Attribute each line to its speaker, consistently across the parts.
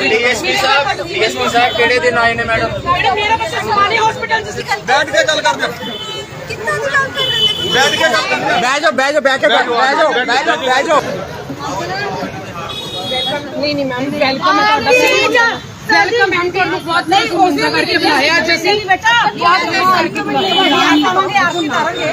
Speaker 1: DSP ਸਾਹਿਬ DSP ਸਾਹਿਬ ਕਿਹੜੇ ਦਿਨ ਆਏ ਨੇ ਮੈਡਮ
Speaker 2: ਮੈਡਮ ਮੇਰਾ ਬੱਚਾ ਸਮਾਨੇ ਹਸਪੀਟਲ ਚ ਸੀ
Speaker 3: ਬੈਠ ਕੇ ਗੱਲ ਕਰਦੇ
Speaker 4: ਕਿੰਨਾ ਦੀ ਗੱਲ ਕਰ ਰਹੇ ਨੇ
Speaker 3: ਬੈਠ ਕੇ ਗੱਲ ਕਰਦੇ
Speaker 5: ਬਹਿ ਜਾਓ ਬਹਿ ਜਾਓ ਬਹਿ ਕੇ ਬਹਿ ਜਾਓ ਬਹਿ ਜਾਓ ਬਹਿ ਜਾਓ
Speaker 2: ਨਹੀਂ ਨਹੀਂ ਮੈਮ ਵੈਲਕਮ ਹੈ ਤੁਹਾਡਾ ਵੈਲਕਮ ਮੈਮ ਤੁਹਾਨੂੰ ਬਹੁਤ ਨਹੀਂ ਕੋਸ਼ਿਸ਼ ਕਰਕੇ ਬੁਲਾਇਆ ਅੱਜ ਅਸੀਂ ਬੇਟਾ ਬਹੁਤ ਕੋਸ਼ਿਸ਼ ਕਰਕੇ ਬੁਲਾਇਆ ਆਵਾਂਗੇ ਆਰਤੀ ਕਰਾਂਗੇ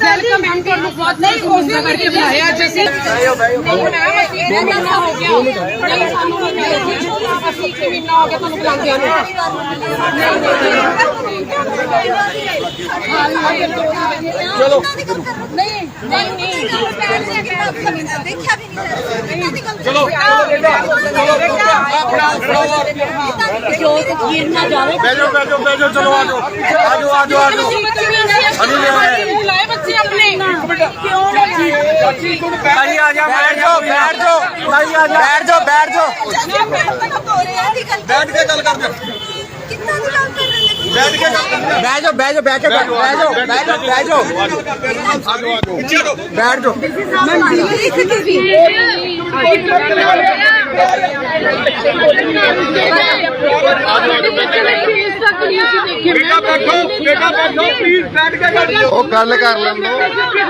Speaker 2: ਵੈਲਕਮ ਮੈਮ ਤੁਹਾਨੂੰ ਬਹੁਤ ਨਹੀਂ ਕੋਸ਼ਿਸ਼ ਕਰਕੇ ਬੁਲਾਇਆ ਅੱਜ ਅਸੀਂ ਨਹੀਂ ਮੈਮ ਅਸੀਂ ਇਹ ਮਹੀਨਾ ਹੋ ਗਿਆ ਨਹੀਂ ਸਾਨੂੰ ਨਹੀਂ ਮਿਲੇ ਅਸੀਂ ਕਿ ਮਹੀਨਾ ਹੋ ਗਿਆ ਤੁਹਾਨੂੰ ਬੁਲਾਉਂਦਿਆਂ ਨੂੰ
Speaker 4: ਚਲੋ ਨਹੀਂ ਨਹੀਂ ਨਹੀਂ ਦੇਖਿਆ ਵੀ ਨਹੀਂ ਚਲੋ ਜੋ ਤਕੀਰ ਨਾ ਜਾਵੇ
Speaker 3: ਬੈਜੋ ਬੈਜੋ ਬੈਜੋ ਚਲੋ ਆਜੋ ਆਜੋ ਆਜੋ ਆਜੋ
Speaker 2: ਬੁਲਾਏ ਬੱਚੇ ਆਪਣੇ ਕਿਉਂ ਨਹੀਂ
Speaker 3: ਭਾਈ ਆ ਜਾ ਬੈਠ ਜਾਓ ਬੈਠ ਜਾਓ ਭਾਈ ਆ ਜਾ
Speaker 5: ਬੈਠ ਜਾਓ ਬੈਠ ਜਾਓ
Speaker 3: ਬੈਠ ਕੇ ਗੱਲ ਕਰਦੇ
Speaker 4: ਕਿੰਨਾ ਦੀ ਗੱਲ ਕਰ ਰਹੇ ਨੇ
Speaker 3: ਬੈਠ ਕੇ ਗੱਲ ਕਰਦੇ
Speaker 5: ਬਹਿ ਜਾਓ ਬਹਿ ਜਾਓ ਬਹਿ ਕੇ ਬਹਿ ਬੈਠ
Speaker 3: ਬੇਟਾ ਬੈਠੋ ਬੇਟਾ ਬੈਠੋ ਪਲੀਜ਼ ਬੈਠ ਕੇ ਗੱਲ ਕਰੋ।
Speaker 5: ਉਹ ਗੱਲ ਕਰ ਲੈਣ ਦੋ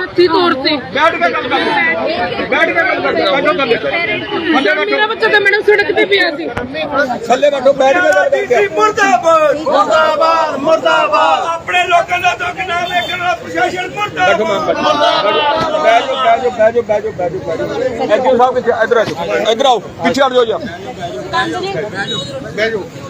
Speaker 2: ਹੱਥੀ ਤੌਰ ਤੇ।
Speaker 3: ਬੈਠ ਕੇ ਗੱਲ ਕਰਦੇ ਬੈਠ ਕੇ ਗੱਲ ਕਰਦੇ ਬੈਠੋ ਥੱਲੇ। ਥੱਲੇ
Speaker 2: ਮੇਰਾ
Speaker 3: ਬੈਠੋ
Speaker 2: ਬੱਚਾ ਤਾਂ ਮੈਡਮ ਸੜਕ ਤੇ ਪਿਆ ਸੀ।
Speaker 3: ਥੱਲੇ ਬੈਠੋ ਬੈਠ ਕੇ ਗੱਲ ਕਰਦੇ ਮੁਰਦਾਬਾਦ। ਮੁਰਦਾਬਾਦ ਮੁਰਦਾਬਾਦ। ਆਪਣੇ ਲੋਕਾਂ ਦਾ ਦੁੱਖ ਨਾ ਵੇਖਣ ਵਾਲਾ ਪ੍ਰਸ਼ਾਸਨ ਮੁਰਦਾਬਾਦ। ਬੈਠੋ ਬੈਠੋ। ਬੈਠੋ ਬੈਠੋ ਬੈਠੋ ਬੈਠੋ ਐਜੂ ਸਾਹਿਬ ਕਿੱਥੇ ਇਧਰ ਆ ਜਾਓ। ਇਧਰ ਆਓ ਪਿੱਛੇ ਹਟ ਜਾਓ ਜੀ ਬੈਠੋ ਪਿੱਛੇ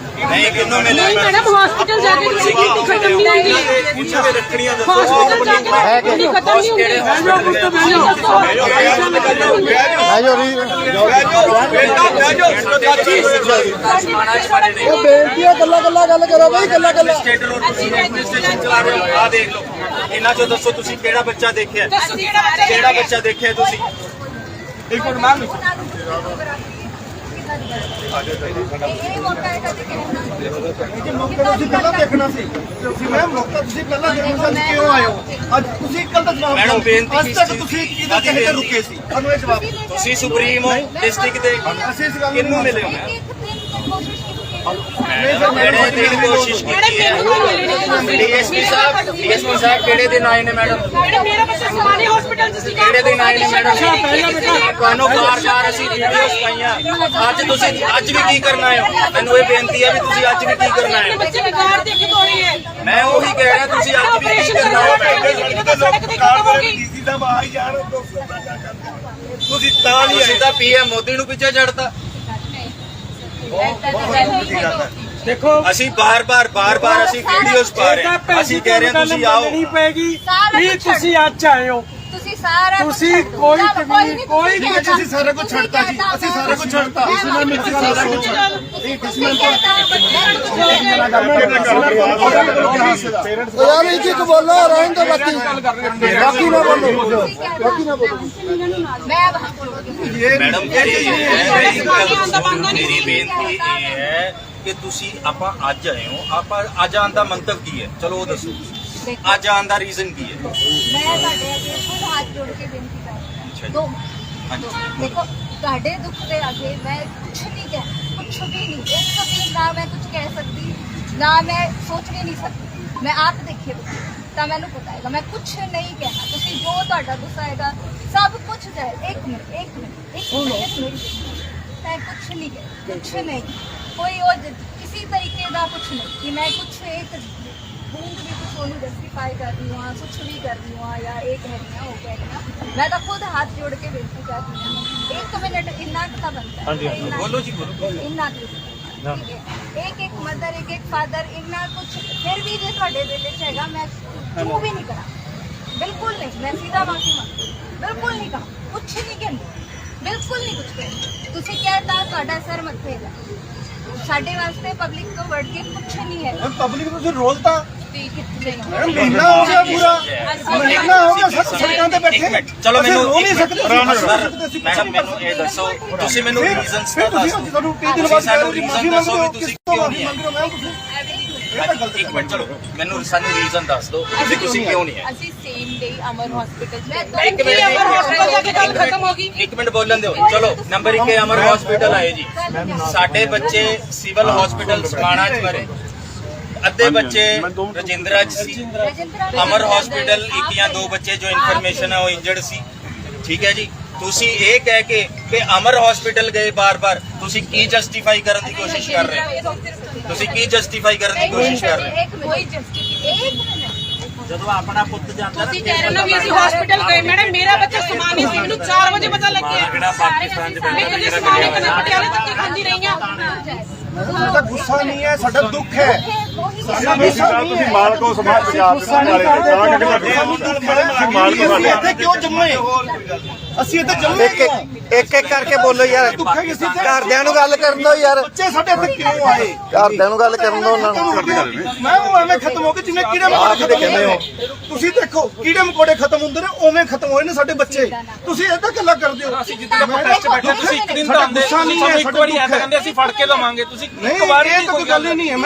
Speaker 1: ਨਹੀਂ ਕਿੰਨੋਂ ਨੇ
Speaker 2: ਨਹੀਂ ਮੈਡਮ ਹਸਪੀਟਲ ਜਾ ਕੇ ਦੀ ਟਿਕਟ ਖਤਮ ਨਹੀਂ ਹੁੰਦੀ
Speaker 1: ਪੁੱਛਾਂ ਦੇ ਰੱਖਣੀਆਂ
Speaker 2: ਹਸਪੀਟਲ ਜਾ ਕੇ ਦੀ ਖਤਮ ਨਹੀਂ ਹੁੰਦੀ
Speaker 5: ਬਹਿ ਜਾਓ ਰੀ ਉਹ ਬੇਨਤੀ ਹੈ ਗੱਲਾਂ ਗੱਲਾਂ ਗੱਲ ਕਰੋ ਬਈ ਗੱਲਾਂ ਗੱਲਾਂ।
Speaker 1: ਸਟੇਟ ਰੋਡ ਤੁਸੀਂ ਰੇਲਵੇ ਸਟੇਸ਼ਨ ਚਲਾ ਰਹੇ ਹੋ। ਆ ਦੇਖ ਲਓ। ਇਹਨਾਂ ਚੋਂ ਦੱਸੋ ਤੁਸੀਂ ਕਿਹੜਾ ਬੱਚਾ ਦੇਖਿਆ?
Speaker 2: ਦੱਸੋ ਕਿਹੜਾ ਬੱਚਾ
Speaker 1: ਕਿਹੜਾ ਬੱਚਾ ਦੇਖਿਆ ਤੁਸੀਂ?
Speaker 3: ਇੱਕ ਮਿੰਟ ਮੈਮ।
Speaker 4: ਇਹ ਮੌਕਾ ਹੈ ਕਦੇ ਕਹਿਣਾ
Speaker 3: ਮੌਕਾ ਤੁਸੀਂ ਪਹਿਲਾਂ ਦੇਖਣਾ ਸੀ ਤੁਸੀਂ ਮੈਮ ਮੌਕਾ ਤੁਸੀਂ ਪਹਿਲਾਂ ਦੇਖਣਾ ਸੀ ਕਿਉਂ ਆਏ ਹੋ ਅੱਜ ਤੁਸੀਂ ਕੱਲ ਦਾ ਜਵਾਬ
Speaker 1: ਮੈਡਮ,
Speaker 3: ਦਿਓ।
Speaker 1: ਬੇਨਤੀ
Speaker 3: ਅੱਜ
Speaker 1: ਕਿਸ
Speaker 3: ਤੱਕ
Speaker 1: ਚੀਜ਼
Speaker 3: ਤੁਸੀਂ
Speaker 1: ਦੀ?
Speaker 3: ਕਿਹਦੇ
Speaker 1: ਕਾਹਦੀ
Speaker 3: ਕਹੇ ਤੇ
Speaker 1: ਬੇਨਤੀ?
Speaker 3: ਰੁਕੇ ਸੀ ਤੁਹਾਨੂੰ ਇਹ ਜਵਾਬ
Speaker 1: ਤੁਸੀਂ ਸੁਪਰੀਮ ਹੋ ਡਿਸਟ੍ਰਿਕਟ ਦੇ
Speaker 3: ਅਸੀਂ
Speaker 1: ਮਿਲੇ ਹੋ
Speaker 4: ਕੀਤੀ
Speaker 1: ਮੈਡਮ ਕਿਹੜੇ ਦਿਨ ਕੋਸ਼ਿਸ਼ ਕੀਤੀ ਹੈ? ਡੀਐਸਪੀ ਸਾਹਿਬ ਡੀਐਸਪੀ ਸਾਹਿਬ ਕਿਹੜੇ ਦਿਨ ਆਏ ਨੇ ਮੈਡਮ?
Speaker 2: ਮੈਡਮ ਮੇਰਾ ਬੱਚਾ ਸਮਾਨੇ ਹਸਪੀਟਲ ਚ ਸੀ
Speaker 1: ਕਿਹੜੇ ਦਿਨ ਆਏ ਨੇ ਮੈਡਮ? ਤੁਹਾਨੂੰ ਬਾਰ-ਬਾਰ ਅਸੀਂ ਵੀਡੀਓਜ਼ ਪਾਈਆਂ। ਅੱਜ ਤੁਸੀਂ ਅੱਜ ਵੀ ਕੀ ਕਰਨਾ ਹੈ? ਮੈਨੂੰ ਇਹ ਬੇਨਤੀ ਹੈ ਵੀ ਤੁਸੀਂ ਅੱਜ ਵੀ ਕੀ ਕਰਨਾ ਹੈ?
Speaker 2: ਬੱਚੇ ਬਿਗਾੜ ਦੇ ਕੇ ਤੋੜੀ ਹੈ।
Speaker 1: ਮੈਂ ਉਹੀ ਕਹਿ ਰਿਹਾ ਤੁਸੀਂ ਅੱਜ ਵੀ ਕੀ ਕਰਨਾ ਹੈ?
Speaker 2: ਸੜਕ ਤੇ ਖਤਮ ਹੋ ਗਈ।
Speaker 3: ਡੀਸੀ ਦਾ ਆਈ ਜਾਣ ਤੁਸੀਂ ਤਾਂ ਨਹੀਂ
Speaker 1: ਤੁਸੀਂ ਤਾਂ ਪੀਐਮ ਮੋਦੀ ਨੂੰ ਪਿੱਛੇ ਛੱਡਤਾ
Speaker 3: ਦੇਖੋ।
Speaker 1: ਅਸੀਂ ਬਾਰ-ਬਾਰ ਬਾਰ-ਬਾਰ ਅਸੀਂ ਵੀਡੀਓਜ਼ ਪਾ ਰਹੇ ਹਾਂ। ਅਸੀਂ ਕਹਿ ਰਹੇ ਹਾਂ ਤੁਸੀਂ ਆਓ।
Speaker 3: ਪੈਗੀ
Speaker 4: ਸਾਰਾ
Speaker 3: ਵੀ ਤੁਸੀਂ ਅੱਜ ਆਏ ਹੋ?
Speaker 4: ਤੁਸੀਂ ਸਾਰਾ ਕੁਛ
Speaker 3: ਤੁਸੀਂ
Speaker 4: ਛੱਡ ਦਿਓ।
Speaker 3: ਕੋਈ
Speaker 4: ਚਲੋ,
Speaker 3: ਕਮੀ-
Speaker 4: ਨੀ,
Speaker 3: ਕੋਈ
Speaker 4: ਤੁਸੀਂ
Speaker 3: ਨਹੀਂ,
Speaker 4: ਕਹਿਤਾ।
Speaker 3: ਅਸੀਂ ਸਾਰਾ ਕੁਛ
Speaker 4: ਤੁਸੀਂ
Speaker 3: ਛੱਡਤਾ ਜੀ,
Speaker 4: ਕਹਿਤਾ,
Speaker 3: ਅਸੀਂ ਸਾਰਾ ਕੁਛ ਛੱਡਤਾ।
Speaker 4: ਮੈਂ
Speaker 3: ਇਸ ਨਾਲ ਮਿਲ ਕੇ
Speaker 4: ਤੁਸੀਂ
Speaker 3: ਸਾਰਾ ਕੁਛ ਛੱਡਤਾ।
Speaker 4: ਤੁਸੀਂ ਕਹਿਤਾ,
Speaker 5: ਯਾਰ ਇੱਕ ਇੱਕ ਬੋਲੋ ਰਹਿਣ ਦੋ ਬਾਕੀ। ਬਾਕੀ ਨਾ ਬੋਲੋ। ਬਾਕੀ ਨਾ ਬੋਲੋ
Speaker 4: ਮੈਂ ਵਹਾਂ ਬੋਲੂੰਗੀ
Speaker 1: ਮੈਡਮ ਮੇਰੀ ਮੇਰੀ ਬੇਨਤੀ ਇਹ ਹੈ ਕਿ ਤੁਸੀਂ ਆਪਾਂ ਅੱਜ ਆਏ ਹੋ। ਆਪਾਂ ਅੱਜ ਆਉਣ ਦਾ ਮੰਤਵ ਕੀ ਹੈ? ਚਲੋ ਉਹ ਦੱਸੋ। ਅੱਜ ਆਉਣ ਦਾ ਰੀਜ਼ਨ ਕੀ ਹੈ?
Speaker 4: ਮੈਂ ਤੁਹਾਡੇ ਅੱਗੇ ਖੁਦ ਹੱਥ ਜੋੜ ਕੇ ਬੇਨਤੀ ਕਰ ਰਹੀ ਹਾਂ ਦੋ
Speaker 1: ਹਾਂਜੀ
Speaker 4: ਦੇਖੋ ਤੁਹਾਡੇ ਦੁੱਖ ਦੇ ਅੱਗੇ ਮੈਂ ਕੁਛ ਨਹੀਂ ਕਹਿ ਕੁਛ ਵੀ ਨਹੀਂ। ਇੱਕ ਕभी ਨਾ ਮੈਂ ਕੁਝ ਕਹਿ ਸਕਦੀ ਨਾ ਮੈਂ ਸੋਚ ਵੀ ਨਹੀਂ ਸਕਦੀ। ਮੈਂ ਆਪ ਦੇਖੇ ਬੱਚੇ ਤਾਂ ਮੈਨੂੰ ਪਤਾ ਹੈਗਾ ਮੈਂ ਕੁਛ ਨਹੀਂ ਕਹਿਣਾ। ਤੁਸੀਂ ਜੋ ਤੁਹਾਡਾ ਗੁੱਸਾ ਹੈਗਾ ਸਭ ਕੁਝ ਜਾਏ ਇੱਕ ਮਿੰਟ ਇੱਕ ਮਿੰਟ ਇੱਕ ਮਿੰਟ ਇੱਕ ਮਿੰਟ। ਮੈਂ ਕੁਛ ਨਹੀਂ ਕਹਿ ਕੁਛ ਨਹੀਂ। ਕੋਈ ਉਹ ਜ- ਕਿਸੇ ਤਰੀਕੇ ਦਾ ਕੁਛ ਨਹੀਂ ਕਿ ਮੈਂ ਕੁਛ ਇੱਕ ਬੂੰਦ ਵੀ ਕੁਛ ਉਹਨੂੰ ਜਸਟੀਫਾਈ ਕਰ ਰਹੀ ਹਾਂ ਕੁਛ ਵੀ ਕਰ ਰਹੀ ਹਾਂ ਜਾਂ ਇਹ ਕਹਿ ਰਹੀ ਹਾਂ ਉਹ ਕਹਿ ਰਹੀ ਹਾਂ ਮੈਂ ਤਾਂ ਖੁਦ ਹੱਥ ਜੋੜ ਕੇ ਬੇਨਤੀ ਕਰ ਰਹੀ ਹਾਂ ਇੱਕ ਮਿੰਟ ਇੰਨਾ ਕੁ ਤਾਂ ਬਣਦਾ ਹੈ ਇੰਨਾ-
Speaker 1: ਬੋਲੋ ਜੀ ਬੋਲੋ
Speaker 4: ਇੰਨਾ ਕੁ ਇੱਕ ਇੱਕ ਮਦਰ ਇੱਕ ਇੱਕ ਫਾਦਰ ਇੰਨਾ ਕੁਝ ਫਿਰ ਵੀ ਜੇ ਤੁਹਾਡੇ ਦਿਲ ਵਿੱਚ ਹੈਗਾ ਮੈਂ ਤੂੰ ਵੀ ਨਹੀਂ ਕਰਾਂ। ਬਿਲਕੁਲ ਨਹੀਂ ਮੈਂ ਸਿੱਧਾ ਮਾਫੀ ਮੰਗਦੀ ਬਿਲਕੁਲ ਨਹੀਂ ਕਹਾਂ ਕੁਝ ਨਹੀਂ ਕਹਿੰਦੀ। ਬਿਲਕੁਲ ਨਹੀਂ ਕੁਝ ਕਹਿੰਦੀ। ਤੁਸੀਂ ਕਹਿਤਾ ਤੁਹਾਡਾ ਸਰ ਮੱਥੇ ਦਾ। ਸਾਡੇ ਵਾਸਤੇ ਪਬਲਿਕ ਤੋਂ ਵੜ ਕੇ ਕੁਝ ਨਹੀਂ ਹੈ।
Speaker 3: ਪਬਲਿਕ ਨੂੰ ਤੁਸੀਂ ਰੋਲ ਤਾਂ
Speaker 4: ਤੁਸੀਂ ਕਿੱਥੇ ਨਹੀਂ
Speaker 3: ਮਹੀਨਾ ਹੋ ਗਿਆ ਪੂਰਾ। ਮਹੀਨਾ ਹੋ ਗਿਆ ਸਭ ਸੜਕਾਂ ਤੇ ਬੈਠੇ।
Speaker 1: ਇੱਕ ਮਿੰਟ ਚਲੋ
Speaker 3: ਅਸੀਂ
Speaker 1: ਮੈਨੂੰ
Speaker 3: ਰੋ ਨਹੀਂ ਸਕਦੇ ਅਸੀਂ
Speaker 1: ਸਰ,
Speaker 3: ਕਰ ਸਕਦੇ ਅਸੀਂ ਕੁਛ
Speaker 1: ਮੈਡਮ
Speaker 3: ਨਹੀਂ ਕਰ
Speaker 1: ਮੈਨੂੰ ਇਹ ਦੱਸੋ ਤੁਸੀਂ ਮੈਨੂੰ
Speaker 3: ਫਿਰ-
Speaker 1: ਰੀਜ਼ਨਸ
Speaker 3: ਫਿਰ
Speaker 1: ਤਾਂ
Speaker 3: ਤੁਸੀਂ
Speaker 1: ਦੱਸੋ।
Speaker 3: ਤੁਹਾਨੂੰ 30 ਦਿਨ
Speaker 1: ਤੁਸੀਂ
Speaker 3: ਬਾਅਦ
Speaker 1: ਸਾਨੂੰ
Speaker 3: ਕਹਿ ਰਹੇ ਹੋ
Speaker 1: reason
Speaker 3: ਮਾਫੀ
Speaker 1: ਦੱਸੋ
Speaker 3: ਮੰਗੋ
Speaker 1: ਵੀ
Speaker 3: ਕਿਸ
Speaker 1: ਤੁਸੀਂ
Speaker 3: ਤੋਂ
Speaker 1: ਕਿਉਂ
Speaker 3: ਮਾਫੀ
Speaker 1: ਨਹੀਂ
Speaker 3: ਮੰਗ ਰਹੇ ਹੋ ਮੈਮ ਤੁਸੀਂ? ਇਹ ਤਾਂ ਗਲਤ
Speaker 1: ਇੱਕ ਮਿੰਟ ਚਲੋ ਮੈਨੂੰ ਸਾਨੂੰ ਰੀਜ਼ਨ ਦੱਸ ਦਿਓ ਤੁਸੀਂ ਤੁਸੀਂ ਕਿਉਂ ਨਹੀਂ ਆਏ?
Speaker 2: ਅਸੀਂ ਸੇਮ ਡੇ ਅਮਰ ਹਸਪੀਟਲ
Speaker 4: ਮੈਂ
Speaker 1: ਇੱਕ
Speaker 4: ਦੋ
Speaker 1: ਮਿੰਟ
Speaker 2: ਅਮਰ ਹਸਪੀਟਲ ਜਾ ਕੇ ਗੱਲ ਖਤਮ ਹੋ ਗਈ?
Speaker 1: ਇੱਕ ਮਿੰਟ ਬੋਲਣ ਦਿਓ। ਚਲੋ ਨੰਬਰ 1 ਅਮਰ ਹਸਪੀਟਲ ਆਏ ਜੀ। ਸਾਡੇ ਬੱਚੇ ਸਿਵਲ ਹਸਪੀਟਲ ਸਮਾਣਾ ਚ ਮਰੇ ਅੱਧੇ ਬੱਚੇ ਰਜਿੰਦਰਾ ਚ ਸੀ। ਅਮਰ ਹਸਪੀਟਲ ਇੱਕ ਜਾਂ ਦੋ ਬੱਚੇ ਜੋ ਇਨਫੋਰਮੇਸ਼ਨ ਹੈ ਉਹ ਇੰਜਰਡ ਸੀ। ਠੀਕ ਹੈ ਜੀ? ਤੁਸੀਂ ਇਹ ਕਹਿ ਕੇ ਕਿ ਅਮਰ ਹਸਪੀਟਲ ਗਏ ਬਾਰ-ਬਾਰ ਤੁਸੀਂ ਕੀ ਜਸਟੀਫਾਈ ਕਰਨ ਦੀ ਕੋਸ਼ਿਸ਼ ਕਰ ਰਹੇ ਹੋ? ਤੁਸੀਂ ਕੀ ਜਸਟੀਫਾਈ ਕਰਨ ਦੀ ਕੋਸ਼ਿਸ਼ ਕਰ ਰਹੇ ਹੋ?
Speaker 4: ਇੱਕ ਕੋਈ ਜਸਟੀਫਿਕੇਸ਼ਨ
Speaker 6: ਜਦੋਂ ਆਪਣਾ ਪੁੱਤ ਜਾਂਦਾ
Speaker 2: ਤੁਸੀਂ ਕਹਿ ਰਹੇ ਹੋ ਵੀ ਅਸੀਂ ਹਸਪੀਟਲ ਗਏ ਮੈਡਮ ਮੇਰਾ ਬੱਚਾ ਸਮਾਨੀ ਸੀ ਮੈਨੂੰ 4 ਵਜੇ ਪਤਾ ਲੱਗਿਆ। ਮੈਂ ਕਦੇ ਸਮਾਨੀ ਕਦੇ ਪਟਿਆਲੇ ਤੱਕ ਖਾਂਦੀ ਰਹੀ ਹਾਂ।
Speaker 3: ਸਾਡਾ ਗੁੱਸਾ ਨਹੀਂ ਹੈ ਸਾਡਾ ਦੁੱਖ ਹੈ। ਸਾਡਾ ਗੁੱਸਾ ਨਹੀਂ
Speaker 7: ਤੁਸੀਂ
Speaker 3: ਹੈ
Speaker 7: ਮਾਲਕ ਹੋ ਸਮਾਜ ਪੰਜਾਬ ਦੇ ਵਾਲੇ ਤਾਂ ਕਿ ਤੁਹਾਡੇ ਮਾਲਕ ਬਣੇ
Speaker 3: ਇੱਥੇ ਕਿਉਂ ਜੰਮੇ? ਅਸੀਂ ਇੱਥੇ ਜੰਮੇ
Speaker 5: ਇੱਕ ਇੱਕ ਇੱਕ ਕਰਕੇ ਬੋਲੋ ਯਾਰ।
Speaker 3: ਹੈ
Speaker 5: ਘਰਦਿਆਂ ਨੂੰ ਗੱਲ ਕਰਨ ਦਿਓ ਯਾਰ।
Speaker 3: ਬੱਚੇ ਸਾਡੇ ਇੱਥੇ ਕਿਉਂ ਆਏ?
Speaker 5: ਘਰਦਿਆਂ ਨੂੰ ਗੱਲ ਕਰਨ ਦਿਓ ਉਹਨਾਂ ਨੂੰ।
Speaker 3: ਮੈਂ ਉਹ ਐਵੇਂ ਖਤਮ ਹੋ ਗਏ ਜਿਵੇਂ ਕੀੜੇ ਮਕੌੜੇ ਖਤਮ ਹੁੰਦੇ ਨੇ। ਤੁਸੀਂ ਦੇਖੋ ਕੀੜੇ ਮਕੌੜੇ ਖਤਮ ਹੁੰਦੇ ਨੇ ਉਵੇਂ ਖਤਮ ਹੋਏ ਨੇ ਸਾਡੇ ਬੱਚੇ। ਤੁਸੀਂ ਏਦਾਂ ਗੱਲਾਂ ਕਰਦੇ ਹੋ ਅਸੀਂ
Speaker 4: ਜਿੱਦਾਂ ਪ੍ਰੋਟੈਸਟ ਬੈਠੇ ਤੁਸੀਂ ਇੱਕ
Speaker 3: ਦਿਨ ਤਾਂ ਆਉਂਦੇ
Speaker 8: ਸਾਨੂੰ ਇੱਕ ਵਾਰੀ ਐ ਕਹਿੰਦੇ ਅਸੀਂ ਫੜ ਕੇ ਲਵਾਂਗੇ ਤੁਸੀਂ ਇੱਕ ਵਾਰੀ
Speaker 3: ਇਹ ਤਾਂ ਕੋਈ ਗੱਲ ਹੀ। ਨਹੀਂ। ਹੈ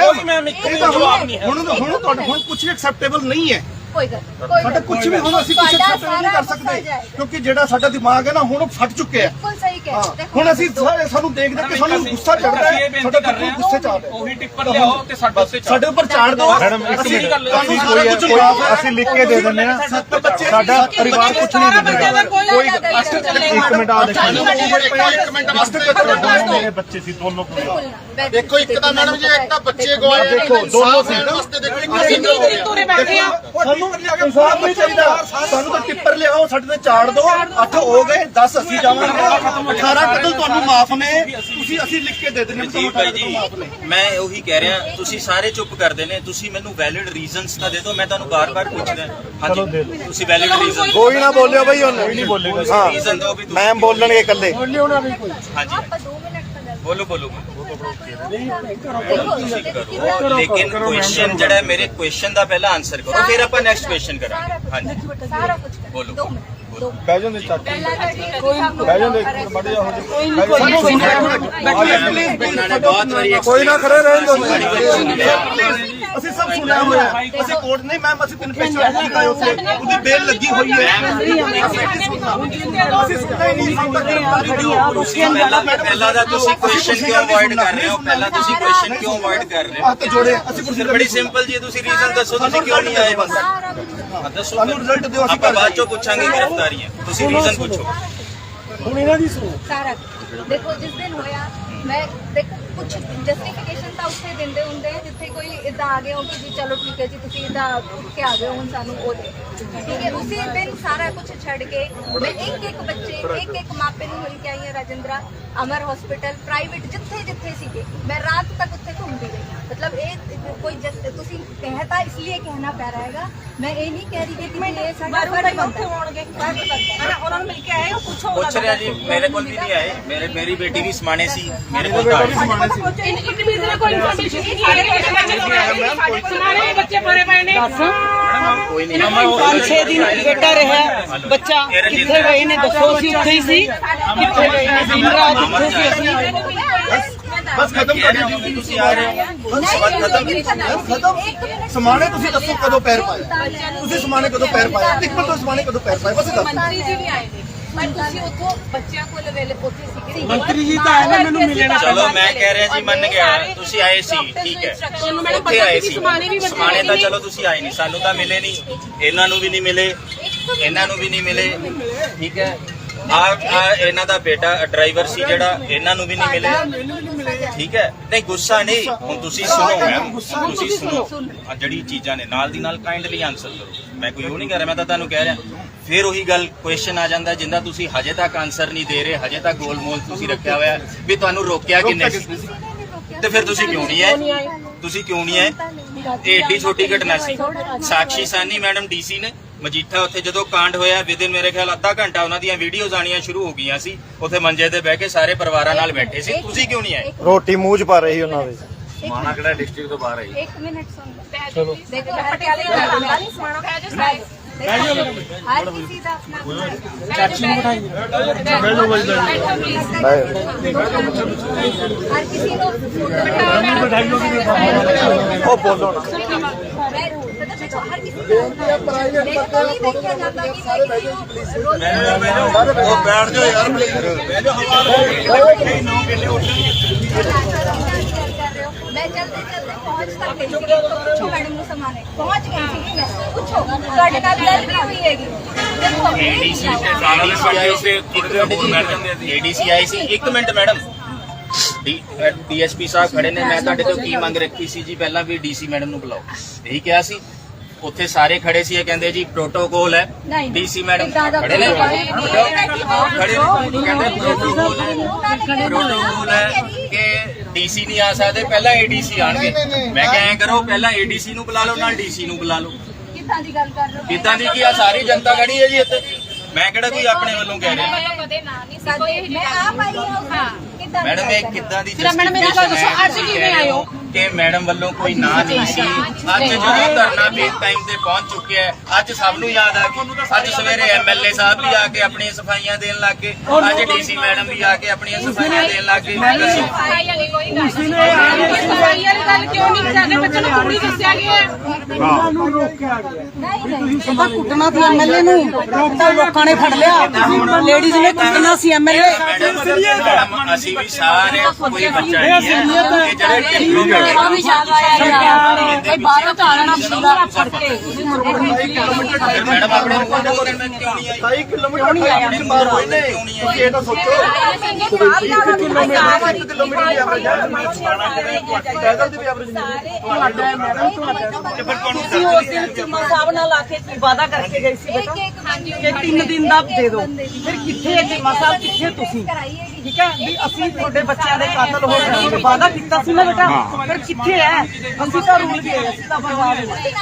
Speaker 8: ਹੈ।
Speaker 3: ਹੁਣ ਹੁਣ ਤੁਹਾਡੇ ਹੁਣ ਕੁਝ ਐਕਸੈਪਟੇਬਲ ਨਹੀਂ ਹੈ।
Speaker 4: ਕੋਈ ਗੱਲ ਕੋਈ
Speaker 3: ਸਾਡਾ
Speaker 4: ਗੱਲ
Speaker 3: ਕੁਝ ਵੀ ਹੁਣ ਅਸੀਂ ਐਕਸੈਪਟ ਨਹੀਂ ਕਰ
Speaker 4: ਸਾਰਾ
Speaker 3: ਸਕਦੇ ਕਿਉਂਕਿ ਜਿਹੜਾ ਸਾਡਾ ਦਿਮਾਗ ਹੈ ਨਾ ਹੁਣ ਉਹ ਫਟ ਚੁੱਕਿਆ ਹੈ।
Speaker 4: ਬਿਲਕੁਲ ਸਹੀ ਹੋ। ਦੇਖੋ,
Speaker 3: ਹੁਣ ਅਸੀਂ ਸਾਰੇ ਸਾਨੂੰ ਦੇਖ ਦੇਖ ਕੇ ਸਾਨੂੰ ਗੁੱਸਾ ਚੜਦਾ ਹੈ ਸਾਡਾ
Speaker 8: ਕਰ ਰਹੇ
Speaker 3: ਬਿਲਕੁਲ ਗੁੱਸੇ ਚ ਆ
Speaker 8: ਹਾਂ
Speaker 3: ਰਿਹਾ।
Speaker 8: ਉਹੀ ਟਿੱਪਰ ਲਿਆਓ ਤੇ ਸਾਡੇ ਉੱਤੇ।
Speaker 3: ਸਾਡੇ ਉੱਪਰ ਚਾੜ ਦਿਓ
Speaker 7: ਮੈਡਮ ਇੱਕ
Speaker 3: ਅਸੀਂ
Speaker 7: ਮਿੰਟ।
Speaker 3: ਤੁਹਾਨੂੰ ਸਾਰਾ
Speaker 7: ਕੋਈ
Speaker 3: ਕੁਝ ਮਾਫ
Speaker 7: ਅਸੀਂ ਲਿਖ ਕੇ ਦੇ ਦਿੰਦੇ ਆ ਸਾਡਾ ਪਰਿਵਾਰ ਕੁਝ ਨਹੀਂ ਦਿੰਦਾ।
Speaker 2: ਕੋਈ
Speaker 7: ਇੱਕ ਮਿੰਟ ਆ ਦੇਖੋ।
Speaker 3: ਇੱਕ ਮਿੰਟ ਵਾਸਤੇ
Speaker 7: ਮੇਰੇ ਬੱਚੇ ਸੀ ਦੋਨੋਂ ਕੁੜੀਆਂ।
Speaker 5: ਦੇਖੋ ਇੱਕ ਤਾਂ ਮੈਡਮ ਜੀ ਇੱਕ ਤਾਂ ਬੱਚੇ ਗਵਾਏ
Speaker 7: ਦੇਖੋ ਦੋਨੋਂ ਸੀ।
Speaker 5: ਵਾਸਤੇ ਦੇਖੋ ਇੱਕ
Speaker 2: ਤੋਂ ਉਰੇ ਬੈਠੇ ਆ।
Speaker 3: ਸਾਨੂੰ ਇਨਸਾਫ ਨਹੀਂ ਚਾਹੀਦਾ। ਸਾਨੂੰ ਤਾਂ ਟਿੱਪਰ ਲਿਆਓ ਸਾਡੇ ਤੇ ਚਾੜ ਦਿਓ 8 ਹੋ ਗਏ 10 ਅਸੀਂ ਜਾਵਾਂਗੇ। 18 ਕਤਲ ਤੁਹਾਨੂੰ ਮਾਫ ਨੇ। ਤੁਸੀਂ ਅਸੀਂ ਲਿਖ ਕੇ ਦੇ ਦਿੰਦੇ
Speaker 1: ਜੀ ਭਾਈ ਜੀ ਮੈਂ ਉਹੀ ਕਹਿ ਰਿਹਾ ਤੁਸੀਂ ਸਾਰੇ ਚੁੱਪ ਕਰਦੇ ਨੇ ਤੁਸੀਂ ਮੈਨੂੰ ਵੈਲਿਡ ਰੀਜ਼ਨਸ ਤਾਂ ਦੇ ਦਿਓ ਮੈਂ ਤੁਹਾਨੂੰ ਬਾਰ-ਬਾਰ ਪੁੱਛਦਾ ਹਾਂਜੀ ਤੁਸੀਂ ਵੈਲਿਡ ਰੀਜ਼ਨ
Speaker 5: ਕੋਈ ਨਾ ਬੋਲਿਓ ਬਈ ਹੁਣ
Speaker 7: ਨਹੀਂ ਬੋਲੇਗਾ
Speaker 5: ਹਾਂ
Speaker 1: ਰੀਜ਼ਨ ਦਿਓ ਵੀ ਤੁਸੀਂ।
Speaker 5: ਮੈਂ ਬੋਲਣਗੇ ਇਕੱਲੇ।
Speaker 1: ਹਾਂਜੀ।
Speaker 4: ਆਪਾਂ ਦੋ ਮਿੰਟ ਦਾ ਗੱਲ
Speaker 1: ਬੋਲੋ ਬੋਲੋ। ਲੇਕਿਨ ਕੁਐਸਚਨ ਜਿਹੜਾ ਮੇਰੇ ਕੁਐਸਚਨ ਦਾ ਪਹਿਲਾਂ ਆਨਸਰ ਕਰੋ। ਫਿਰ ਆਪਾਂ ਨੈਕਸਟ ਕੁਐਸਚਨ ਕਰਾਂਗੇ। ਹਾਂਜੀ।
Speaker 4: ਸਾਰਾ ਕੁਝ ਕਰ
Speaker 1: ਬੋਲੋ।
Speaker 4: ਦੋ ਦੋ
Speaker 3: ਬਹਿ ਜਾਂਦੇ ਚਾਚੀ।
Speaker 4: ਕੋਈ
Speaker 3: ਬਹਿ ਜਾਂਦੇ ਮੜ ਜਾ ਹੋ
Speaker 1: ਇਹਨਾਂ ਨੇ ਬਹੁਤ ਵਾਰੀ
Speaker 5: ਕੋਈ ਨਾ। ਖੜੇ ਰਹਿਣ ਦਿਓ
Speaker 3: ਅਸੀਂ ਸਭ ਸੁਣਿਆ ਹੋਇਆ। ਅਸੀਂ ਕੋਰਟ ਨਹੀਂ ਮੈਮ ਅਸੀਂ ਤਿੰਨ ਪੇਸ਼ ਕੀਤੇ ਉੱਥੇ। ਉਹਦੀ ਬੇਲ ਲੱਗੀ ਹੋਈ ਹੈ। ਅਸੀਂ ਸੁਣਿਆ। ਹੀ ਨਹੀਂ ਸਾਨੂੰ ਗ੍ਰਿਫਤਾਰੀ ਦਿਓ।
Speaker 1: ਪਹਿਲਾਂ ਪਹਿਲਾਂ ਦਾ ਤੁਸੀਂ ਕੁਐਸਚਨ ਕਿਉਂ ਅਵੋਇਡ ਕਰ ਰਹੇ ਹੋ? ਪਹਿਲਾਂ ਤੁਸੀਂ ਕੁਐਸਚਨ ਕਿਉਂ ਅਵੋਇਡ ਕਰ ਰਹੇ ਹੋ?
Speaker 3: ਹੱਥ ਜੋੜੇ ਅਸੀਂ
Speaker 1: ਬੜੀ ਸਿੰਪਲ ਜੀ ਤੁਸੀਂ ਰੀਜ਼ਨ ਦੱਸੋ ਤੁਸੀਂ ਕਿਉਂ ਨਹੀਂ ਆਏ? ਬਸ ਦੱਸੋ
Speaker 3: ਸਾਨੂੰ result ਦਿਓ, ਅਸੀਂ
Speaker 1: ਆਪਾਂ ਬਾਅਦ ਚੋਂ ਪੁੱਛਾਂਗੇ ਗ੍ਰਿਫਤਾਰੀਆਂ ਤੁਸੀਂ ਰੀਜ਼ਨ ਪੁੱਛੋ।
Speaker 3: ਹੁਣ ਇਹਨਾਂ ਦੀ ਸੁਣੋ।
Speaker 4: ਸਾਰਾ। ਦੇਖੋ ਜਿਸ ਦਿਨ ਹੋਇਆ ਮੈਂ ਦੇਖੋ ਕੁਝ ਜਸਟੀਫਿਕੇਸ਼ਨ ਤਾਂ ਉੱਥੇ ਦਿੰਦੇ ਹੁੰਦੇ ਆ ਜਿੱਥੇ ਕੋਈ ਇਦਾਂ ਆ ਗਿਆ ਹੋ ਕਿ ਜੀ ਚਲੋ ਠੀਕ ਹੈ ਜੀ ਤੁਸੀਂ ਇਦਾਂ ਉੱਠ ਕੇ ਆ ਗਏ ਹੋ ਹੁਣ ਸਾਨੂੰ ਉਹ ਦੇ ਠੀਕ ਹੈ ਉਸੇ ਦਿਨ ਸਾਰਾ ਕੁਝ ਛੱਡ ਕੇ ਮੈਂ ਇੱਕ ਇੱਕ ਬੱਚੇ ਇੱਕ ਇੱਕ ਮਾਪੇ ਨੂੰ ਮਿਲ ਕੇ ਆਈ ਹਾਂ ਰਾਜਿੰਦਰਾ ਅਮਰ ਹਸਪੀਟਲ ਪ੍ਰਾਈਵੇਟ ਜਿੱਥੇ ਜਿੱਥੇ ਸੀਗੇ ਮੈਂ ਰਾਤ ਤੱਕ ਉੱਥੇ ਘੁੰਮਦੀ ਰਹੀ ਹਾਂ। ਮਤਲਬ ਇਹ ਕੋਈ ਜਸ- ਤੁਸੀਂ ਕਹਿਤਾ ਇਸ ਲਈ ਕਹਿਣਾ ਪੈ ਰਿਹਾ ਹੈਗਾ ਮੈਂ ਇਹ ਨਹੀਂ ਕਹਿ ਰਹੀ ਕਿ ਇਹ ਸਾਡਾ ਫਰਜ਼ ਬਣਦਾ ਹੈ।
Speaker 2: ਹੋਣਗੇ
Speaker 4: ਫਰਜ਼ ਬਣਦਾ ਹੈ।
Speaker 2: ਹਨਾ ਉਹਨਾਂ ਨੂੰ ਮਿਲ ਕੇ ਆਏ ਹੋ ਪੁੱਛੋ
Speaker 1: ਪੁੱਛ ਰਿਹਾ ਜੀ ਮੇਰੇ ਕੋਲ ਵੀ ਨਹੀਂ ਆਏ ਮੇਰੇ ਮੇਰੀ ਬੇਟੀ ਵੀ ਸਮਾਣੇ ਸੀ ਮੇਰੇ ਕੋਲ ਤਾਂ ਆਏ
Speaker 2: ਇਨ ਇੰਡੀਵਿਜੂਅਲ ਕੋਈ ਇਨਫੋਰਮੇਸ਼ਨ ਨਹੀਂ ਆ ਰਹੀ ਸਾਡੇ ਸੁਣਾਣੇ ਬੱਚੇ ਮਰੇ ਪਏ ਨੇ
Speaker 1: ਕੋਈ ਨਹੀਂ
Speaker 9: ਪੰਜ ਛੇ ਦਿਨ ਬੇਟਾ ਰਿਹਾ ਬੱਚਾ ਕਿੱਥੇ ਗਏ ਨੇ? ਦੱਸੋ ਅਸੀਂ ਉੱਥੇ ਹੀ ਸੀ। ਕਿੱਥੇ ਗਏ ਨੇ? ਦਿਨ ਰਾਤ ਉੱਥੇ ਸੀ ਅਸੀਂ।
Speaker 3: ਬਸ ਖਤਮ ਕਰ ਦਿਓ ਜੀ
Speaker 1: ਤੁਸੀਂ ਆ ਰਹੇ ਹੋ।
Speaker 4: ਨਹੀਂ
Speaker 3: ਖਤਮ। ਸਮਾਣੇ ਤੁਸੀਂ ਦੱਸੋ ਕਦੋਂ ਪੈਰ ਪਾਏ? ਤੁਸੀਂ ਸਮਾਣੇ ਕਦੋਂ ਪੈਰ ਪਾਏ? ਇੱਕ ਮਿੰਟ ਤੋਂ ਸਮਾਣੇ ਕਦੋਂ ਪੈਰ ਪਾਏ? ਬਸ ਦੱਸੋ।
Speaker 2: ਮੰਤਰੀ ਜੀ ਵੀ ਆਏ ਨੇ। ਪਰ ਤੁਸੀਂ ਉੱਥੋਂ ਬੱਚਿਆਂ ਕੋਲ ਵੇਲੇ ਉੱਥੇ ਸੀਗੇ।
Speaker 9: ਮੰਤਰੀ ਜੀ ਤਾਂ ਆਏ ਨੇ, ਮੈਨੂੰ ਮਿਲੇ ਨੇ।
Speaker 1: ਚਲੋ ਮੈਂ ਕਹਿ ਰਿਹਾ ਜੀ ਮੰਨ ਗਿਆ ਤੁਸੀਂ ਆਏ ਸੀ ਠੀਕ ਹੈ। ਉੱਥੇ ਆਏ ਸੀ। ਸਮਾਣੇ ਤਾਂ ਚਲੋ ਤੁਸੀਂ ਆਏ ਨਹੀਂ ਸਾਨੂੰ ਤਾਂ ਮਿਲੇ ਨਹੀਂ। ਇਹਨਾਂ ਨੂੰ ਵੀ ਨਹੀਂ ਮਿਲੇ ਇਹਨਾਂ ਨੂੰ ਵੀ ਨਹੀਂ ਮਿਲੇ ਠੀਕ ਹੈ। ਆ ਆ ਇਹਨਾਂ ਦਾ ਬੇਟਾ ਡਰਾਈਵਰ ਸੀ ਜਿਹੜਾ ਇਹਨਾਂ ਨੂੰ ਵੀ ਨਹੀਂ ਮਿਲੇ। ਠੀਕ ਹੈ। ਨਹੀਂ ਗੁੱਸਾ ਨਹੀਂ। ਹੁਣ ਤੁਸੀਂ ਸੁਣੋ ਮੈਮ ਤੁਸੀਂ ਸੁਣੋ। ਆ ਜਿਹੜੀ ਚੀਜ਼ਾਂ ਨੇ ਨਾਲ ਦੀ ਨਾਲ ਕਾਈਂਡਲੀ ਆਨਸਰ ਕਰੋ। ਮੈਂ ਕੋਈ ਉਹ ਨਹੀਂ ਕਰ ਰਿਹਾ ਮੈਂ ਤਾਂ ਤੁਹਾਨੂੰ ਕਹਿ ਰਿਹਾ। ਫਿਰ ਉਹੀ ਗੱਲ ਕੁਐਸਚਨ ਆ ਜਾਂਦਾ ਜਿੰਦਾ ਤੁਸੀਂ ਹਜੇ ਤੱਕ ਆਨਸਰ ਨਹੀਂ ਦੇ ਰਹੇ ਹਜੇ ਤੱਕ ਗੋਲਮੋਲ ਤੁਸੀਂ ਰੱਖਿਆ ਹੋਇਆ ਵੀ ਤੁਹਾਨੂੰ ਰੋਕਿਆ ਕਿੰਨੇ ਸੀ ਤੇ ਫਿਰ ਤੁਸੀਂ ਕਿਉਂ ਨਹੀਂ ਆਏ? ਤੁਸੀਂ ਕਿਉਂ ਨਹੀਂ ਆਏ? ਇਹ ਏਡੀ ਛੋਟੀ ਘਟਨਾ ਸੀ। ਸਾਕਸ਼ੀ ਸਾਨੀ ਮੈਡਮ ਡੀਸੀ ਨੇ ਮਜੀਠਾ ਉੱਥੇ ਜਦੋਂ ਕਾਂਡ ਹੋਇਆ ਵਿਦਿਨ ਮੇਰੇ ਖਿਆਲ ਅੱਧਾ ਘੰਟਾ ਉਹਨਾਂ ਦੀਆਂ ਵੀਡੀਓਜ਼ ਆਣੀਆਂ ਸ਼ੁਰੂ ਹੋ ਗਈਆਂ ਸੀ। ਉੱਥੇ ਮੰਜੇ ਤੇ ਬਹਿ ਕੇ ਸਾਰੇ ਪਰਿਵਾਰਾਂ ਨਾਲ ਬੈਠੇ ਸੀ। ਤੁਸੀਂ ਕਿਉਂ ਨਹੀਂ ਆਏ?
Speaker 5: ਰੋਟੀ ਮੂੰਹ ਚ ਪਾ ਰਹੀ ਉਹਨਾਂ ਦੇ।
Speaker 1: ਮਾਣਾ ਕਿਹੜਾ ਡਿਸਟ੍ਰਿਕਟ ਤੋਂ ਬਾਹਰ ਆਈ?
Speaker 4: ਇੱਕ ਮਿੰਟ ਸੁਣ। ਚਲੋ। ਦੇਖੋ ਪਟਿਆਲੇ ਦਾ ਗੱਲ ਸਮਾਣਾ ਹਰ ਕਿਸੇ ਦਾ ਆਪਣਾ ਚਾਚੀ ਨੂੰ ਬਿਠਾਈ ਹਰ ਕਿਸੇ ਨੂੰ
Speaker 5: ਉਹ ਬੋਲੋ ਨਾ।
Speaker 4: ਮੈਂ ਪਤਾ ਦੇਖੋ ਹਰ ਕਿਸੇ ਦਾ ਦੇਖੋ ਨਹੀਂ ਦੇਖਿਆ ਜਾਂਦਾ ਕਿ ਨੂੰ ਰੋਜ਼
Speaker 3: ਉਹ ਬੈਠ ਜਾਓ ਯਾਰ ਬਹਿ ਜਾਓ ਹਵਾ
Speaker 4: ਮੈਂ ਚਲਦੇ ਚਲਦੇ ਗਈ ਸੀ ਪੁੱਛੋ ਮੈਡਮ ਨੂੰ ਸਮਾਨੇ ਪਹੁੰਚ ਗਈ ਸੀ ਮੈਂ ਪੁੱਛੋ ਤੁਹਾਡੇ ਨਾਲ ਗੱਲ ਵੀ ਹੋਈ ਹੈਗੀ ਦੇਖੋ
Speaker 1: ਏਡੀਸੀ ਆਈ ਸੀ। ਇੱਕ ਮਿੰਟ ਏਡੀਸੀ ਆਈ ਸੀ ਇੱਕ ਮਿੰਟ ਮੈਡਮ ਡੀਐਸਪੀ ਸਾਹਿਬ ਖੜੇ ਨੇ ਮੈਂ ਤੁਹਾਡੇ ਤੋਂ ਕੀ ਮੰਗ ਰੱਖੀ ਸੀ ਜੀ? ਪਹਿਲਾਂ ਵੀ ਡੀਸੀ ਮੈਡਮ ਨੂੰ ਬੁਲਾਓ। ਇਹੀ ਕਿਹਾ ਸੀ। ਉੱਥੇ ਸਾਰੇ ਖੜੇ ਸੀ ਇਹ ਕਹਿੰਦੇ ਜੀ ਪ੍ਰੋਟੋਕੋਲ ਹੈ। ਡੀਸੀ ਮੈਡਮ
Speaker 4: ਦਾ
Speaker 1: ਖੜੇ ਨੇ। ਖੜੇ ਕਹਿੰਦੇ ਪ੍ਰੋਟੋਕੋਲ ਹੈ। ਪ੍ਰੋਟੋਕੋਲ ਹੈ ਕਿ ਡੀਸੀ ਨਹੀਂ ਆ ਸਕਦੇ ਪਹਿਲਾਂ ਏਡੀਸੀ ਆਣਗੇ। ਮੈਂ ਕਿਹਾ ਐਂ ਕਰੋ ਪਹਿਲਾਂ ਏਡੀਸੀ ਨੂੰ ਬੁਲਾ ਲਓ ਨਾਲ ਡੀਸੀ ਨੂੰ ਬੁਲਾ ਲਓ।
Speaker 4: ਕਿੱਦਾਂ ਦੀ ਗੱਲ ਕਰ ਰਹੇ ਹੋ?
Speaker 1: ਕਿੱਦਾਂ ਦੀ ਕੀ ਆ ਸਾਰੀ ਜਨਤਾ ਖੜੀ ਹੈ ਜੀ ਇੱਥੇ। ਮੈਂ ਕਿਹੜਾ ਕੋਈ ਆਪਣੇ ਵੱਲੋਂ ਕਹਿ ਰਿਹਾ?
Speaker 4: ਹਾਂ ਹਾਂ। ਕਿੱਦਾਂ ਦੀ
Speaker 1: ਮੈਡਮ ਇਹ
Speaker 4: ਹੋ?
Speaker 1: ਕਿੱਦਾਂ ਦੀ
Speaker 2: ਫਿਰ ਮੈਡਮ ਮੇਰੀ ਗੱਲ ਦੱਸੋ, ਅੱਜ ਕਿਵੇਂ ਆਏ ਹੋ?
Speaker 1: ਕਿ ਮੈਡਮ ਵੱਲੋਂ ਕੋਈ ਨਾ ਨਹੀਂ ਸੀ। ਅੱਜ ਜਦੋਂ ਧਰਨਾ ਬੇਸ ਟਾਈਮ ਤੇ ਪਹੁੰਚ ਚੁੱਕਿਆ ਹੈ ਅੱਜ ਸਭ ਨੂੰ ਯਾਦ ਆ ਗਈ ਅੱਜ ਸਵੇਰੇ ਐਮਐਲਏ ਸਾਹਿਬ ਵੀ ਆ ਕੇ ਆਪਣੀਆਂ ਸਫਾਈਆਂ ਦੇਣ ਲੱਗ ਗਏ। ਅੱਜ ਡੀਸੀ ਮੈਡਮ ਵੀ ਆ ਕੇ ਆਪਣੀਆਂ ਸਫਾਈਆਂ ਦੇਣ ਲੱਗ ਗਏ। ਦੱਸੋ
Speaker 2: ਸਫ਼ਾਈ ਵਾਲੀ ਕੋਈ ਗੱਲ ਨਹੀਂ। ਸਫ਼ਾਈ ਵਾਲੀ ਗੱਲ ਕਿਉਂ ਨਹੀਂ ਸਾਡੇ ਬੱਚੇ ਨੂੰ ਕੁੜੀ ਦੱਸਿਆ ਗਿਆ
Speaker 4: ਨਹੀਂ ਨਹੀਂ।
Speaker 9: ਇਹਦਾ ਕੁੱਟਣਾ ਸੀ ਐਮਐਲਏ ਨੂੰ। ਤਾਂ ਲੋਕਾਂ ਨੇ ਫੜ ਲਿਆ। ਲੇਡੀਜ਼ ਨੇ ਕੁੱਟਣਾ ਸੀ ਐਮਐਲਏ
Speaker 1: ਅਸੀਂ ਵੀ ਸਾਰੇ ਕੋਈ ਬੱਚਾ ਨਹੀਂ ਹੈ ਜਿਹੜੇ ਡਿਪਲੋਮੈਟ
Speaker 9: ਮੇਰਾ ਵੀ ਯਾਦ ਆਇਆ ਯਾਰ ਇਹ ਬਾਹਰੋਂ ਤਾਂ ਆਣਾ ਪੂਰਾ ਫੜ ਕੇ
Speaker 1: ਫਿਰ ਮੈਡਮ ਆਪਣੇ ਮੂੰਹ ਤੇ ਬੋਲਣ ਮੈਂ ਕਿਉਂ ਨਹੀਂ ਆਈ
Speaker 3: 2 ਕਿਲੋਮੀਟਰ ਨਹੀਂ ਆਇਆ ਮਾਰ ਹੋਏ ਨੇ ਤੁਸੀਂ ਇਹ ਤਾਂ ਸੋਚੋ।
Speaker 4: ਇੱਕ
Speaker 3: ਕਿਲੋਮੀਟਰ ਦੀ ਐਵਰੇਜ ਹੈ। ਪੈਦਲ ਦੀ ਵੀ ਐਵਰੇਜ ਨਹੀਂ
Speaker 9: ਅਸੀਂ ਉਸ ਦਿਨ ਚੀਮਾ ਸਾਹਿਬ ਨਾਲ ਆ ਕੇ ਵਾਅਦਾ ਕਰਕੇ ਗਏ ਸੀ ਬੇਟਾ? ਕਿ ਦਿਨ ਦਾ ਦੇ ਦਿਓ। ਫਿਰ ਕਿੱਥੇ ਹੈ ਚੀਮਾ ਸਾਹਿਬ? ਕਿੱਥੇ ਤੁਸੀਂ? ਠੀਕ ਹੈ? ਵੀ ਅਸੀਂ ਤੁਹਾਡੇ ਬੱਚਿਆਂ ਦੇ ਕਾਤਲ ਹੋ ਜਾਵਾਂਗੇ ਵਾਦਾ ਕੀਤਾ ਸੀ ਨਾ ਬੇਟਾ? ਪਰ ਕਿੱਥੇ ਹੈ? ਅਸੀਂ ਤਾਂ ਰੂਲ ਵੀ ਅਸੀਂ ਤਾਂ ਬਰਬਾਦ
Speaker 1: ਨਹੀਂ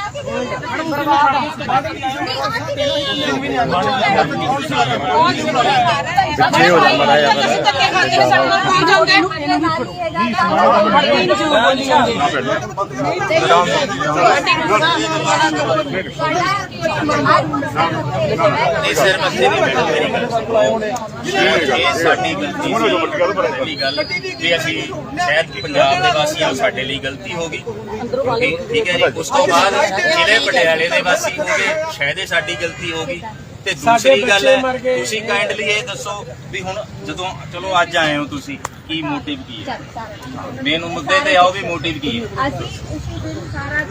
Speaker 1: गलती ठीक है उस तो बाद ज़िले पटियाले वासी हो गए शायद गलती होगी ਤੇ ਦੂਸਰੀ ਗੱਲ ਹੈ ਤੁਸੀਂ ਕਾਈਂਡਲੀ ਇਹ ਦੱਸੋ ਵੀ ਹੁਣ ਜਦੋਂ ਚਲੋ ਅੱਜ ਆਏ ਹੋ ਤੁਸੀਂ। ਕੀ ਮੋਟਿਵ ਕੀ ਹੈ? ਮੈਨੂੰ ਮੁੱਦੇ ਤੇ ਆਓ ਵੀ ਮੋਟਿਵ ਕੀ ਹੈ?
Speaker 4: ਅਸੀਂ ਉਸੇ ਦਿਨ ਸਾਰਾ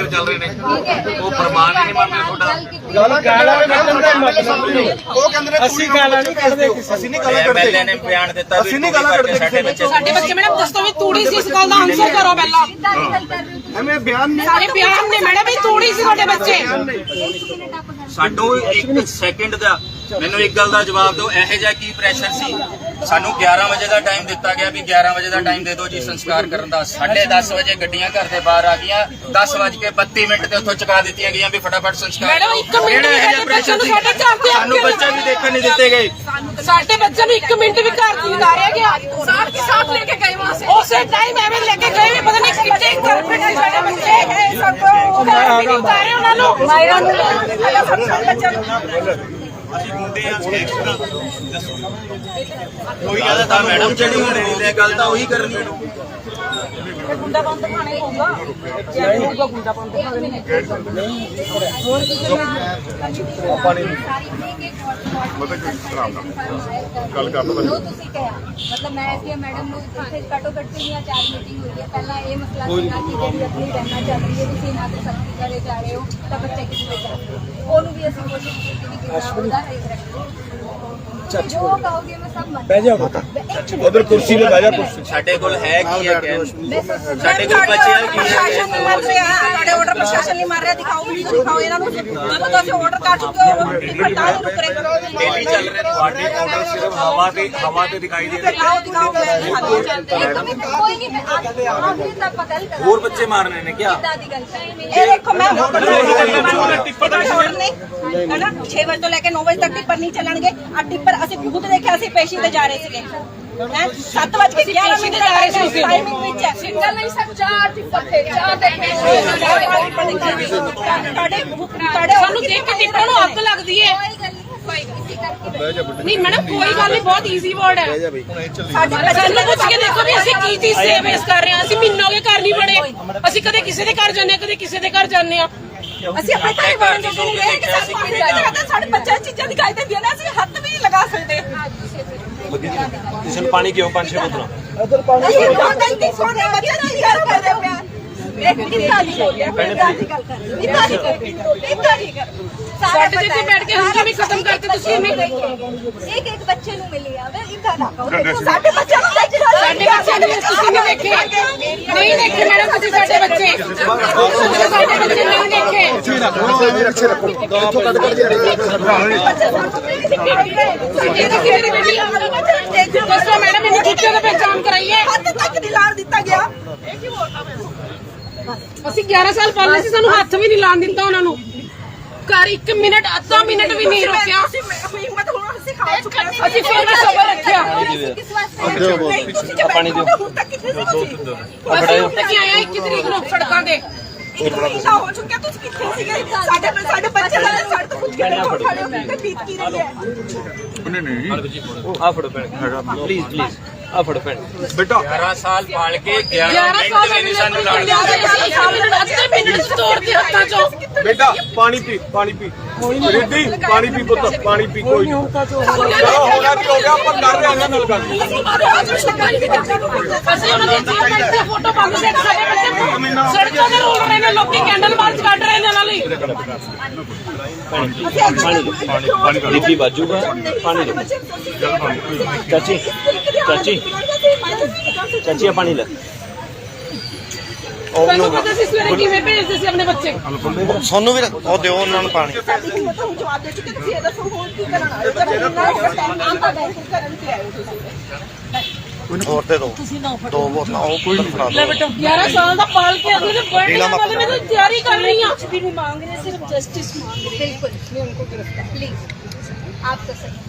Speaker 4: ਉਹ
Speaker 1: ਪ੍ਰਮਾਣ ਨਹੀਂ ਮੰਨਦੇ ਤੁਹਾਡਾ
Speaker 3: ਗਾਲਾਂ ਗਾਲਾਂ ਕੱਢਣ ਦਾ ਮਤਲਬ ਨਹੀਂ ਉਹ ਕਹਿੰਦੇ ਨੇ ਅਸੀਂ ਗਾਲਾਂ ਨਹੀਂ ਕੱਢਦੇ ਅਸੀਂ ਨਹੀਂ ਗਾਲਾਂ
Speaker 1: ਐਮਐਲਏ
Speaker 3: ਕੱਢਦੇ
Speaker 1: ਨੇ। ਬਿਆਨ ਦਿੱਤਾ ਵੀ
Speaker 3: ਅਸੀਂ ਨਹੀਂ
Speaker 1: ਤੂੜੀ
Speaker 3: ਗਾਲਾਂ
Speaker 1: ਕਰਕੇ
Speaker 3: ਕੱਢਦੇ
Speaker 1: ਸਾਡੇ ਬੱਚੇ
Speaker 2: ਸਾਡੇ ਬੱਚੇ ਮੈਡਮ ਦੱਸੋ ਵੀ ਤੂੜੀ ਸੀ ਇਸ ਗੱਲ ਦਾ ਆਨਸਰ ਕਰੋ ਪਹਿਲਾਂ।
Speaker 3: ਐਵੇਂ ਬਿਆਨ ਨਹੀਂ
Speaker 2: ਸਾਰੇ ਬਿਆਨ ਨੇ ਮੈਡਮ ਵੀ ਤੂੜੀ ਸੀ ਤੁਹਾਡੇ ਬੱਚੇ
Speaker 1: ਸਾਡੋ ਇੱਕ ਸੈਕਿੰਡ ਦਾ ਮੈਨੂੰ ਇੱਕ ਗੱਲ ਦਾ ਜਵਾਬ ਦਿਓ ਇਹੋ ਜਿਹਾ ਕੀ ਪ੍ਰੈਸ਼ਰ ਸੀ ਸਾਨੂੰ 11 ਵਜੇ ਦਾ ਟਾਈਮ ਦਿੱਤਾ ਗਿਆ ਵੀ 11 ਵਜੇ ਦਾ ਟਾਈਮ ਦੇ ਦਿਓ ਜੀ ਸੰਸਕਾਰ ਕਰਨ ਦਾ 10:30 ਵਜੇ ਗੱਡੀਆਂ ਘਰ ਦੇ ਬਾਹਰ ਆ ਗਈਆਂ 10 ਵਜੇ ਕੇ 32 ਮਿੰਟ ਤੇ ਉੱਥੋਂ ਚੁਕਾ ਦਿੱਤੀਆਂ ਗਈਆਂ ਵੀ ਫਟਾਫਟ ਸੰਸਕਾਰ
Speaker 2: ਮੈਡਮ,
Speaker 1: ਕਰੋ।
Speaker 2: ਇੱਕ ਮਿੰਟ
Speaker 1: ਇਹੋ
Speaker 2: ਸਾਡੇ ਬੱਚੇ ਨੂੰ? ਸਾਡੇ ਘਰ ਦੇ
Speaker 1: ਸਾਨੂੰ ਬੱਚਾ ਵੀ ਦੇਖਣ ਨਹੀਂ ਦਿੱਤੇ ਗਏ
Speaker 2: ਸਾਡੇ ਬੱਚੇ ਨੂੰ ਇੱਕ ਮਿੰਟ ਵੀ ਘਰ ਨਹੀਂ ਉਤਾਰਿਆ ਗਿਆ। ਸਾਥ ਕੇ ਸਾਥ ਲੈ ਕੇ ਗਏ ਵਹਾਂ ਸੇ ਉਸੇ ਟਾਈਮ ਐਵੇਂ ਲੈ ਕੇ ਗਏ ਵੀ ਪਤਾ ਨਹੀਂ ਕਿੱਥੇ ਕਰ ਬੈਠੇ ਸਾਡੇ ਬੱਚੇ ਸਭ। ਘਰ ਵੀ ਨਹੀਂ ਉਤਾਰੇ ਉਹਨਾਂ ਨੂੰ। ਮਾਇਰਾਂ ਨੂੰ ਬੱਚਿਆਂ ਨੂੰ
Speaker 1: ਅਸੀਂ ਮੁੰਡੇ ਆ ਦੱਸੋ। ਕੋਈ ਗੱਲ ਤਾਂ ਮੈਡਮ ਜਿਹੜੀ ਹੁਣ ਬੋਲਦੇ ਗੱਲ ਤਾਂ ਉਹੀ ਕਰਨੀ
Speaker 9: ਗੁੰਡਾ ਬੰਦ ਖਾਣੇ ਪਊਗਾ। ਜੇ ਹੋਊਗਾ ਗੁੰਡਾ ਬੰਦ ਖਾਣੇ
Speaker 4: ਗੱਲ ਕਰ ਲਓ। ਤੁਸੀਂ ਕਿਹਾ ਮਤਲਬ ਮੈਂ ਕਿ ਮੈਡਮ ਨੂੰ ਇੱਥੇ ਘੱਟੋ ਘੱਟ ਤਿੰਨ ਚਾਰ ਮੀਟਿੰਗ ਹੋਈ ਹੈ। ਪਹਿਲਾਂ ਇਹ ਮਸਲਾ ਸੀਗਾ ਕਿ ਜਿਹੜੀ ਆਪਣੀ ਰਹਿਣਾ ਚੱਲ ਰਹੀ ਹੈ ਤੁਸੀਂ ਇਹਨਾਂ ਤੇ ਸਖਤੀ ਕਰੇ ਜਾ ਰਹੇ ਹੋ ਤਾਂ ਬੱਚੇ ਕਿਸ ਵਿੱਚ ਉਹਨੂੰ ਵੀ ਅਸੀਂ ਕੋਸ਼ਿਸ਼ ਕੀਤੀ ਕਿ ਕਿੰਨਾ ਉਹਦਾ ਸਹੀ ਰੱਖੋ ਜੋ ਕਹੋਗੇ ਮੈਂ ਸਭ ਮੰਨ ਬਹਿ ਜਾਓ
Speaker 7: ਉਧਰ ਕੁਰਸੀ ਤੇ ਬਹਿ ਜਾ ਕੁਰਸੀ
Speaker 1: ਸਾਡੇ ਕੋਲ ਹੈ ਕੀ ਹੈ ਕਹਿਣ
Speaker 4: ਮੈਂ ਸੱਚ-
Speaker 1: ਸਾਡੇ ਕੋਲ ਬਚਿਆ ਕੀ
Speaker 6: ਪ੍ਰਸ਼ਾਸਨ ਨਹੀਂ ਮੰਨ
Speaker 1: ਹੈ
Speaker 6: ਰਿਹਾ ਤੁਹਾਡੇ ਆਰਡਰ ਪ੍ਰਸ਼ਾਸਨ ਨਹੀਂ ਮੰਨ ਰਿਹਾ ਦਿਖਾਓ ਵੀਡੀਓ ਦਿਖਾਓ ਇਹਨਾਂ ਨੂੰ ਜਦੋਂ ਤੁਸੀਂ ਆਰਡਰ ਕਰ ਚੁੱਕੇ ਹੋ ਘੰਟਾ ਨਹੀਂ ਰੁਕ ਰਹੇ
Speaker 1: ਡੇਲੀ ਚੱਲ ਰਹੇ ਤੁਹਾਡੇ
Speaker 3: ਆਰਡਰ ਸਿਰਫ ਹਵਾ ਤੇ ਹਵਾ ਤੇ ਦਿਖਾਈ ਦੇ
Speaker 6: ਦਿਖਾਓ ਦਿਖਾਓ ਮੈਂ ਦਿਖਾਉਂਦੀ ਹਾਂ।
Speaker 4: ਇੱਕ ਮਿੰਟ ਕੋਈ ਨਹੀਂ ਮੈਂ ਆਪ ਆਖਰੀ ਤੱਕ ਆਪਾਂ ਗੱਲ ਕਰਾਂਗੇ
Speaker 8: ਹੋਰ ਬੱਚੇ ਮਾਰਨੇ ਨੇ ਕਿਆ
Speaker 4: ਕਿੱਦਾਂ ਦੀ ਗੱਲ ਕਰਾਂਗੇ
Speaker 6: ਇਹ ਦੇਖੋ ਮੈਂ ਟਿੱਪਰ ਦਾ ਨਹੀਂ ਹੈਨਾ 6 ਵਜੇ ਤੋਂ ਲੈ ਕੇ 9 ਵਜੇ ਤੱਕ ਟਿੱਪਰ ਨਹੀਂ ਚੱਲਣਗੇ ਆ ਟਿੱਪਰ ਅਸੀਂ ਖੁਦ ਦੇਖਿਆ ਅਸੀਂ ਪੇਸ਼ੀ ਤੇ ਜਾ ਰਹੇ ਸੀਗੇ। ਹੈ? 7 ਵਜੇ ਕੇ 11 ਮਿੰਟ ਜਾ ਰਹੇ ਸੀ ਟਾਈਮਿੰਗ ਵਿੱਚ ਹੈ।
Speaker 4: ਸਿੰਗਲ ਨਹੀਂ ਸਰ ਚਾਰ ਟਿੱਪਰ ਥੇ ਚਾਰ ਦੇ
Speaker 6: ਤੁਹਾਡੇ ਤੁਹਾਡੇ ਸਾਨੂੰ ਦੇਖ ਕੇ ਟਿੱਪਰ ਨੂੰ ਅੱਗ ਲੱਗਦੀ ਹੈ
Speaker 4: ਕੋਈ ਗੱਲ ਨਹੀਂ ਕੋਈ ਗੱਲ ਨਹੀਂ
Speaker 6: ਨਹੀਂ ਮੈਡਮ ਕੋਈ ਗੱਲ ਨਹੀਂ ਬਹੁਤ ਈਜ਼ੀ ਵਰਡ ਹੈ। ਸਾਡੇ ਸਾਨੂੰ ਪੁੱਛ ਕੇ ਦੇਖੋ ਵੀ ਅਸੀਂ ਕੀ ਚੀਜ਼ ਸੇਵ ਕਰ ਰਹੇ ਹਾਂ। ਅਸੀਂ ਮਹੀਨੋਂ ਕੇ ਘਰ ਨਹੀਂ ਬੜੇ ਅਸੀਂ ਕਦੇ ਕਿਸੇ ਦੇ ਘਰ ਜਾਂਦੇ ਹਾਂ ਕਦੇ ਕਿਸੇ ਦੇ ਘਰ ਜਾਂਦੇ ਹਾਂ। ਅਸੀਂ ਆਪਣੇ ਘਰ ਬਣ ਜੋਗੇ ਨਹੀਂ ਰਹੇ ਕਿ ਸਾਨੂੰ ਘਰ ਦੇ ਸਾਡੇ ਬੱਚਿਆਂ ਨੂੰ ਚੀਜ਼ਾਂ ਦਿਖਾਈ ਦਿੰਦੀਆਂ ਨੇ ਅਸੀਂ ਹੱਥ ਵੀ ਨਹੀਂ ਲਗਾ ਸਕਦੇ।
Speaker 8: ਨੂੰ ਪਾਣੀ ਕਿਉਂ ਪੰਜ ਛੇ ਬੋਤਲਾਂ?
Speaker 6: ਅਸੀਂ ਤਾਂ ਕਹਿੰਦੇ ਸੋਨੇ ਬੱਚਿਆਂ ਦੀ ਗੱਲ ਕਰਦੇ ਪਿਆ ਸਾਡੇ ਜਿੱਥੇ ਬੈਠ ਕੇ ਹੁਣ ਕਿਵੇਂ ਖਤਮ ਕਰਤੇ ਤੁਸੀਂ ਇਹਨੇ
Speaker 4: ਇੱਕ ਇੱਕ ਬੱਚੇ ਨੂੰ ਮਿਲੀ ਆ ਵੇ ਇਦਾਂ ਨਾ ਕਹੋ
Speaker 6: ਸਾਡੇ ਬੱਚਿਆਂ ਨੂੰ ਦੇਖ ਸਾਡੇ ਬੱਚਿਆਂ ਨੂੰ ਤੁਸੀਂ ਨਹੀਂ ਦੇਖੇ ਨਹੀਂ ਦੇਖੇ ਮੈਡਮ ਤੁਸੀਂ ਸਾਡੇ ਬੱਚੇ ਤੁਸੀਂ ਸਾਡੇ ਬੱਚੇ ਨਹੀਂ ਦੇਖੇ ਤੁਸੀਂ ਇਹ ਦੇਖੀ ਮੇਰੀ ਬੇਟੀ ਦੱਸੋ ਮੈਡਮ ਇਹਨੂੰ ਕਿੱਥੇ ਦਾ ਪਹਿਚਾਨ ਕਰਾਈਏ ਹੱਥ ਤੱਕ ਲਾਣ ਦਿੱਤਾ ਗਿਆ ਅਸੀਂ 11 ਸਾਲ ਪਹਿਲੇ ਸੀ ਸਾਨੂੰ ਹੱਥ ਵੀ ਨਹੀਂ ਲਾਣ ਦਿੱਤਾ ਉਹਨਾਂ ਨੂੰ। ਘਰ 1 ਮਿੰਟ ਅੱਧਾ ਮਿੰਟ ਵੀ ਨਹੀਂ ਰੁਕਿਆ। ਹਿੰਮਤ ਹੁਣ ਅਸੀਂ ਖਾ ਚੁੱਕੇ ਹਾਂ। ਅਸੀਂ ਫਿਰ ਵੀ ਸਬਰ ਰੱਖਿਆ।
Speaker 4: ਕਿਸ ਵਾਸਤੇ
Speaker 6: ਪਾਣੀ ਦਿਓ। ਅਸੀਂ ਉੱਠ ਕੇ ਆਏ 21 ਤਰੀਕ ਨੂੰ ਸੜਕਾਂ ਮਹੀਨਾ ਹੋ ਚੁੱਕਿਆ ਤੁਸੀਂ ਕਿੱਥੇ ਸੀਗੇ? ਸਾਡੇ ਸਾਡੇ ਬੱਚੇ ਦਾ ਸਾਡੇ ਤੋਂ ਕਿਹੜੇ ਤੋਂ ਖੜੇ ਹੋ? ਤੇ ਬੀਤ ਕੀ ਰਹੀ ਹੈ?
Speaker 8: ਆ ਫੜੋ ਭੈਣ ਪਲੀਜ਼ ਪਲੀਜ਼ ਆ ਫੜੋ ਭੈਣ।
Speaker 1: 11 ਸਾਲ ਪਾਲ ਕੇ 11 ਮਿੰਟ ਵੀ ਨਹੀਂ ਸਾਨੂੰ ਲੜ
Speaker 6: ਅੱਧੇ ਮਿੰਟ ਚ ਤੋੜਦੇ ਹੱਥਾਂ ਚੋਂ।
Speaker 7: ਬੇਟਾ ਪਾਣੀ ਪੀ ਪਾਣੀ ਪੀ। ਰਿੱਧੀ, ਪਾਣੀ ਪੀ ਪੁੱਤ, ਪਾਣੀ ਪੀ, ਕੋਈ ਨਹੀਂ ਹੋਣਾ ਕੀ ਹੋ ਗਿਆ, ਆਪਾਂ ਕਰ ਰਹੇ ਹਾਂ ਨਾਲ ਗੱਲ।
Speaker 6: ਅਸੀਂ ਉਹਨਾਂ ਦੀ ਜੀਵਨ ਦੀ ਫੋਟੋ ਪਾਉਂਦੇ ਸੀ ਸਾਡੇ ਬੱਚੇ ਸੜਕਾਂ ਤੇ ਰੋਲ ਰਹੇ ਨੇ ਲੋਕੀ ਕੈਂਡਲ ਮਾਰਚ ਕੱਢ ਰਹੇ ਨੇ ਨਾਲ ਹੀ
Speaker 8: ਬੀਬੀ ਬਾਜੂਗਾ ਪਾਣੀ ਦੇ। ਚਾਚੀ ਚਾਚੀ ਚਾਚੀ, ਆ ਪਾਣੀ ਲੈ।
Speaker 6: ਤੁਹਾਨੂੰ ਪਤਾ ਸੀ ਸਵੇਰੇ ਕਿਵੇਂ ਭੇਜਦੇ ਸੀ ਆਪਣੇ ਬੱਚੇ
Speaker 10: ਸਾਨੂੰ ਵੀ ਉਹ ਦਿਓ ਉਹਨਾਂ ਨੂੰ ਪਾਣੀ
Speaker 6: ਸਾਡੀ ਹਿੰਮਤ ਹੁਣ ਜਵਾਬ ਦੇ ਚੁੱਕੇ ਤੁਸੀਂ ਇਹ ਦੱਸੋ ਹੋਰ ਕੀ ਕਰਨਾ ਹੈ ਜਦ ਇੰਨਾ ਟਾਈਮ ਆਂਦਾ ਬੈਂਕ ਕਰਨ ਤੇ ਆਏ ਹੋ ਤੁਸੀਂ
Speaker 10: ਹੋਰ ਦੇ ਦੋ ਦੋ ਬੋਤਲਾਂ ਉਹ ਕੋਈ ਫੜਾ
Speaker 6: ਲੈ
Speaker 10: ਦਿਓ
Speaker 6: ਬੇਟਾ 11 ਸਾਲ ਦਾ ਪਾਲ ਕੇ ਅਗਲੇ ਦੇ ਬਰਥਡੇ
Speaker 10: ਨੀਲਾ
Speaker 6: ਵਾਲੇ ਮੈਂ ਤਾਂ ਤਿਆਰੀ ਕਰ ਰਹੀ ਹਾਂ
Speaker 4: कुछ भी नहीं मांग रहे सिर्फ जस्टिस मांग रहे बिल्कुल मैं उनको गिरफ्तार प्लीज आप तो सही एक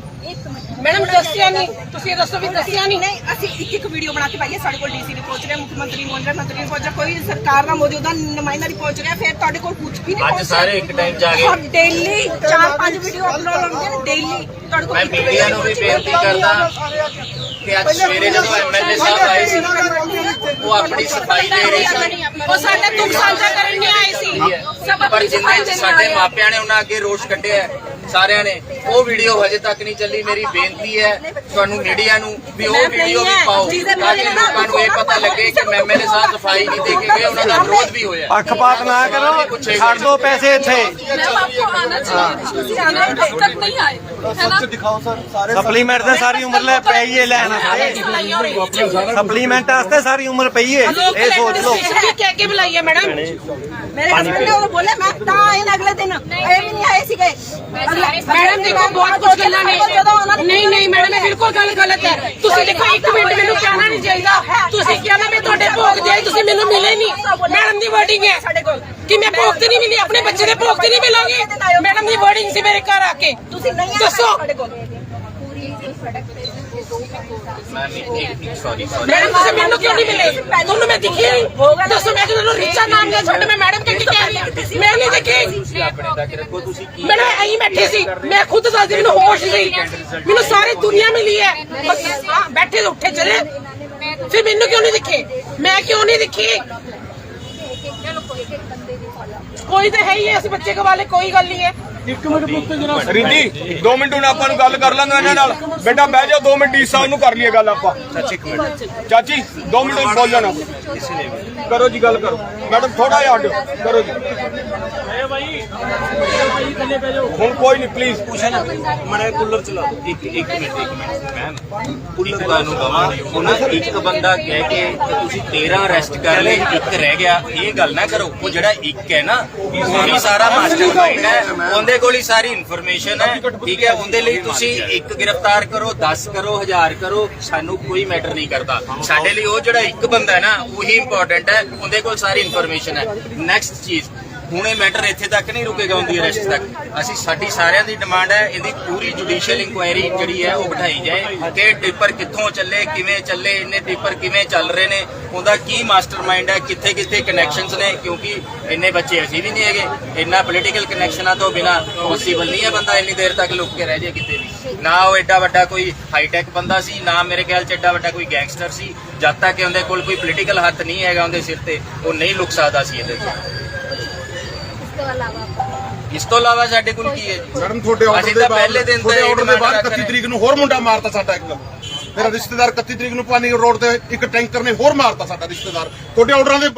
Speaker 6: ਮੈਡਮ ਦੱਸਿਆ ਨਹੀਂ। ਤੁਸੀਂ ਇਹ ਦੱਸੋ ਵੀ ਦੱਸਿਆ ਨਹੀਂ। ਨਹੀਂ ਅਸੀਂ ਇੱਕ ਇੱਕ ਵੀਡੀਓ ਬਣਾ ਕੇ ਪਾਈਏ ਸਾਡੇ ਕੋਲ ਡੀਸੀ ਨਹੀਂ ਪਹੁੰਚ ਰਿਹਾ ਮੁੱਖ ਮੰਤਰੀ ਪਹੁੰਚ ਰਿਹਾ ਮੰਤਰੀ ਨਹੀਂ ਪਹੁੰਚ ਰਿਹਾ ਕੋਈ ਸਰਕਾਰ ਦਾ ਮੌਜੂਦਾ ਨੁਮਾਇੰਦਾ ਨਹੀਂ ਪਹੁੰਚ ਰਿਹਾ ਫਿਰ ਤੁਹਾਡੇ ਕੋਲ ਕੁਝ ਵੀ ਨਹੀਂ
Speaker 1: ਅੱਜ ਸਾਰੇ ਇੱਕ ਟਾਈਮ ਜਾ ਗਏ
Speaker 6: ਡੇਲੀ ਚਾਰ ਪੰਜ ਵੀਡੀਓ ਅਪਲੋਡ ਹੁੰਦੀਆਂ ਨੇ ਡੇਲੀ ਤੁਹਾਡੇ ਕੋਲ
Speaker 1: ਮੈਂ ਮੀਡੀਆ ਨੂੰ ਵੀ ਬੇਨਤੀ ਕਰਦਾ ਕਿ ਅੱਜ ਸਵੇਰੇ ਜਦੋਂ ਐਮਐਲਏ ਸਾਹਿਬ ਆਏ ਸੀ ਉਹ ਆਪਣੀ ਸਫ਼ਾਈ ਦੇ ਰਹੇ ਸੀ।
Speaker 6: ਉਹ ਸਾਡੇ ਦੁੱਖ ਸਾਂਝਾ ਕਰਨ ਨਹੀਂ ਆਏ ਸੀ। ਸਭ
Speaker 1: ਪਰ
Speaker 6: ਆਪਣੀ
Speaker 1: ਜਿੰਨੇ
Speaker 6: ਸਫ਼ਾਈ
Speaker 1: ਚ
Speaker 6: ਦੇ
Speaker 1: ਸਾਡੇ ਮਾਪਿਆਂ ਨੇ ਉਹਨਾਂ ਅੱਗੇ ਰੋਸ਼ ਕੱਢਿਆ ਸਾਰਿਆਂ ਨੇ। ਉਹ ਵੀਡੀਓ ਹਜੇ ਤੱਕ ਨਹੀਂ ਚੱਲੀ। ਮੇਰੀ ਬੇਨਤੀ ਹੈ ਤੁਹਾਨੂੰ ਮੀਡੀਆ ਨੂੰ ਵੀ ਉਹ ਵੀਡੀਓ ਵੀ ਪਾਓ ਤਾਂ ਕਿ ਲੋਕਾਂ ਨੂੰ ਇਹ ਪਤਾ ਲੱਗੇ ਕਿ ਐਮਐਲਏ ਸਾਹਿਬ ਸਫ਼ਾਈ ਨਹੀਂ ਦੇ ਕੇ ਗਏ ਉਹਨਾਂ ਦਾ ਵਿਰੋਧ ਵੀ ਹੋਇਆ।
Speaker 10: ਪੱਖਪਾਤ ਨਾ ਕਰੋ ਛੱਡ ਦਿਓ ਪੈਸੇ ਇੱਥੇ।
Speaker 6: ਤੁਸੀਂ
Speaker 10: ਸਪਲੀਮੈਂਟ ਤੇ ਸਾਰੀ ਉਮਰ ਲੈ ਪਈਏ ਲੈਣ ਸਪਲੀਮੈਂਟ ਵਾਸਤੇ। ਸਾਰੀ ਉਮਰ ਪਈਏ ਇਹ ਸੋਚ ਲਓ।
Speaker 6: ਵੀ ਕਹਿ ਕੇ ਬੁਲਾਈਏ ਮੈਡਮ। ਮੇਰੇ ਹਸਬੰਦ ਨੇ ਉਹ ਬੋਲੇ ਮੈਂ ਤਾਂ ਆਏ ਨਾ ਅਗਲੇ ਦਿਨ। ਇਹ ਵੀ ਨਹੀਂ ਆਏ ਸੀਗੇ। ਮੈਡਮ ਦੇਖੋ ਬਹੁਤ ਕੁਝ ਗੱਲਾਂ ਨੇ। ਨਹੀਂ ਨਹੀਂ ਮੈਡਮ ਇਹ ਬਿਲਕੁਲ ਗੱਲ ਗਲਤ ਹੈ। ਤੁਸੀਂ ਦੇਖੋ ਇੱਕ ਮਿੰਟ ਮੈਨੂੰ ਕਹਿਣਾ ਨਹੀਂ ਚਾਹੀਦਾ। ਤੁਸੀਂ ਕਹਿਣਾ ਮੈਂ ਤੁਹਾਡੇ ਭੋਗ ਦੇ ਤੁਸੀਂ ਮੈਨੂੰ ਮਿਲੇ ਨਹੀਂ। ਮੈਡਮ ਦੀ ਵਰਡਿੰਗ ਹੈ ਸਾਡੇ ਕੋਲ। ਕਿ ਮੈਂ ਭੋਗ ਤੇ ਨਹੀਂ ਮਿਲੀ ਆਪਣੇ ਬੱਚੇ ਦੇ ਭੋਗ ਤੇ ਨਹੀਂ ਮਿਲਾਂਗੀ। ਮੈਡਮ ਦੀ ਵਰਡਿੰਗ ਸੀ ਮੇਰੇ ਘਰ ਆ ਕੇ। ਤੁਸੀਂ ਨਹੀਂ ਦੱਸੋ।
Speaker 4: ਸਾਡੇ ਕੋਲ। ਪੂਰੀ ਸੜਕ दो मिनट
Speaker 1: ਮੈਂ ਇੱਕ ਸੌਰੀ ਸੌਰੀ
Speaker 6: ਮੈਡਮ ਤੁਸੀਂ ਮੈਨੂੰ ਕਿਉਂ ਨਹੀਂ ਮਿਲੇ ਤੁਹਾਨੂੰ ਮੈਂ ਦਿਖੀ ਨਹੀਂ ਦੱਸੋ ਮੈਂ ਤੁਹਾਨੂੰ ਰੀਚਾ ਨਾਮ ਦਾ ਛੱਡ ਮੈਂ ਮੈਡਮ ਕਹਿੰਦੀ ਕਹਿ ਰਹੀ ਹਾਂ ਮੈਂ ਨਹੀਂ ਦੇਖੀ
Speaker 1: ਆਪਣੇ ਤੱਕ ਰੱਖੋ ਤੁਸੀਂ ਕੀ
Speaker 6: ਮੈਡਮ ਐਂ ਬੈਠੀ ਸੀ ਮੈਂ ਖੁਦ ਦੱਸਦੀ ਮੈਨੂੰ ਹੋਸ਼ ਸੀ ਮੈਨੂੰ ਸਾਰੀ ਦੁਨੀਆ ਮਿਲੀ ਹੈ ਬਸ ਹਾਂ ਬੈਠੇ ਤੇ ਉੱਠੇ ਚਲੇ ਫਿਰ ਮੈਨੂੰ ਕਿਉਂ ਨਹੀਂ ਦਿਖੇ ਮੈਂ ਕਿਉਂ ਨਹੀਂ ਦਿਖੀ
Speaker 4: एक एक चलो कोई एक बंदे ने फॉलो
Speaker 6: ਕੋਈ ਤਾਂ ਹੈ ਹੀ ਹੈ ਇਸ ਬੱਚੇ ਕੇ ਵਾਲੇ ਕੋਈ ਗੱਲ ਨਹੀਂ ਹੈ
Speaker 4: ਇੱਕ ਮਿੰਟ ਪੁੱਤ ਜਰਾ ਰਿੰਦੀ 2 ਮਿੰਟ ਹੁਣ ਆਪਾਂ ਨੂੰ ਗੱਲ ਕਰ ਲਾਂਗੇ ਇਹਨਾਂ ਨਾਲ। ਬੇਟਾ ਬਹਿ ਜਾਓ 2 ਮਿੰਟ ਡੀਸਾ ਨੂੰ ਕਰ ਲਈਏ ਗੱਲ ਆਪਾਂ।
Speaker 1: ਚਾਚੀ ਇੱਕ ਮਿੰਟ।
Speaker 4: ਚਾਚੀ 2 ਮਿੰਟ ਬੋਲ ਜਾਣਾ। ਕਰੋ ਜੀ ਗੱਲ ਕਰੋ। ਮੈਡਮ ਥੋੜਾ ਜਿਹਾ ਹਟੋ ਕਰੋ ਜੀ। ਹੁਣ ਕੋਈ ਨਹੀਂ ਪਲੀਜ਼
Speaker 1: ਮੜਾ ਕੂਲਰ ਚਲਾ ਦਿਓ। ਇੱਕ ਇੱਕ ਮਿੰਟ ਇੱਕ ਮਿੰਟ ਮੈਮ ਕੂਲਰ ਤੁਹਾਨੂੰ ਕਹਾਂ ਉਹਨਾਂ ਇੱਕ ਬੰਦਾ ਕਹਿ ਕੇ ਕਿ ਤੁਸੀਂ 13 ਅਰੈਸਟ ਕਰ ਲਏ ਇੱਕ ਰਹਿ ਗਿਆ। ਇਹ ਗੱਲ ਨਾ ਕਰੋ। ਉਹ ਜਿਹੜਾ ਇੱਕ ਹੈ ਨਾ ਉਹ ਵੀ ਸਾਰਾ ਮਾਸਟਰ ਮਾਈਂਡ ਹੈ। ਉਹਦੇ ਕੋਲ ਹੀ ਸਾਰੀ ਇਨਫੋਰਮੇਸ਼ਨ ਹੈ। ਠੀਕ ਹੈ? ਉਹਦੇ ਲਈ ਤੁਸੀਂ ਇੱਕ ਗ੍ਰਿਫਤਾਰ ਕਰੋ 10 ਕਰੋ 1000 ਕਰੋ। ਸਾਨੂੰ ਕੋਈ ਮੈਟਰ ਨਹੀਂ ਕਰਦਾ। ਸਾਡੇ ਲਈ ਉਹ ਜਿਹੜਾ ਇੱਕ ਬੰਦਾ ਹੈ ਨਾ ਉਹੀ ਇੰਪੋਰਟੈਂਟ ਹੈ। ਉਹਦੇ ਕੋਲ ਸਾਰੀ ਇਨਫੋਰਮੇਸ਼ਨ ਹੈ। ਨੈਕਸਟ ਚੀਜ਼। ਹੁਣ ਇਹ ਮੈਟਰ ਇੱਥੇ ਤੱਕ ਨਹੀਂ ਰੁਕੇਗਾ ਉਹਦੀ ਅਰੈਸਟ ਤੱਕ। ਅਸੀਂ ਸਾਡੀ ਸਾਰਿਆਂ ਦੀ ਡਿਮਾਂਡ ਹੈ, ਇਹਦੀ ਪੂਰੀ ਜੁਡੀਸ਼ੀਅਲ ਇਨਕੁਆਇਰੀ ਜਿਹੜੀ ਹੈ ਉਹ ਬਿਠਾਈ ਜਾਏ ਕਿ ਟਿੱਪਰ ਕਿੱਥੋਂ ਚੱਲੇ, ਕਿਵੇਂ ਚੱਲੇ, ਇੰਨੇ ਟਿੱਪਰ ਕਿਵੇਂ ਚੱਲ ਰਹੇ ਨੇ, ਉਹਦਾ ਕੀ ਮਾਸਟਰਮਾਈਂਡ ਹੈ, ਕਿੱਥੇ ਕਿੱਥੇ ਕਨੈਕਸ਼ਨਸ ਨੇ, ਕਿਉਂਕਿ ਇੰਨੇ ਬੱਚੇ ਅਸੀਂ ਵੀ ਨਹੀਂ ਹੈਗੇ। ਇੰਨਾ ਪੋਲੀਟੀਕਲ ਕਨੈਕਸ਼ਨਾਂ ਤੋਂ ਬਿਨਾ ਪੋਸੀਬਲ ਨਹੀਂ ਹੈ ਬੰਦਾ ਇੰਨੀ ਦੇਰ ਤੱਕ ਲੁਕ ਕੇ ਰਹਿ ਜਾਏ ਕਿਤੇ ਵੀ। ਨਾ ਉਹ ਐਡਾ ਵੱਡਾ ਕੋਈ ਹਾਈਟੈਕ ਬੰਦਾ ਸੀ, ਨਾ ਮੇਰੇ ਖਿਆਲ ਚ ਐਡਾ ਵੱਡਾ ਕੋਈ ਗੈਂਗਸਟਰ ਸੀ। ਜਦ ਤੱਕ ਉਹਦੇ ਕੋਲ ਕੋਈ ਪੋਲੀਟੀਕਲ ਹੱਥ ਨਹੀਂ ਹੈਗਾ ਉਹਦੇ ਸਿਰ ਤੇ, ਉਹ ਨਹੀਂ ਲੁਕ ਸਕਦਾ ਸੀ ਇਹਦੇ ਤੋਂ
Speaker 11: ਤੋਂ ਇਲਾਵਾ
Speaker 1: ਇਸ ਤੋਂ ਇਲਾਵਾ ਸਾਡੇ ਕੋਲ ਕੀ ਹੈ ਜੀ?
Speaker 7: ਮੈਡਮ ਤੁਹਾਡੇ
Speaker 1: ਅਸੀਂ
Speaker 7: ਆਰਡਰ
Speaker 1: ਤਾਂ
Speaker 7: ਦੇ ਬਾਅਦ
Speaker 1: ਪਹਿਲੇ ਦਿਨ ਤੋਂ
Speaker 7: ਤੁਹਾਡੇ
Speaker 1: ਇਹ
Speaker 7: ਆਰਡਰ ਦੇ ਬਾਅਦ
Speaker 1: ਰੱਖ
Speaker 7: 31
Speaker 1: ਰਹੇ
Speaker 7: ਤਰੀਕ ਨੂੰ ਹੋਰ ਮੁੰਡਾ ਮਾਰਤਾ ਸਾਡਾ ਇੱਕ। ਮੇਰਾ ਰਿਸ਼ਤੇਦਾਰ 31 ਤਰੀਕ ਨੂੰ ਪਾਣੀ ਰੋਡ ਤੇ ਇੱਕ ਟੈਂਕਰ ਨੇ ਹੋਰ ਮਾਰਤਾ ਸਾਡਾ ਰਿਸ਼ਤੇਦਾਰ। ਤੁਹਾਡੇ ਆਰਡਰਾਂ ਦੇ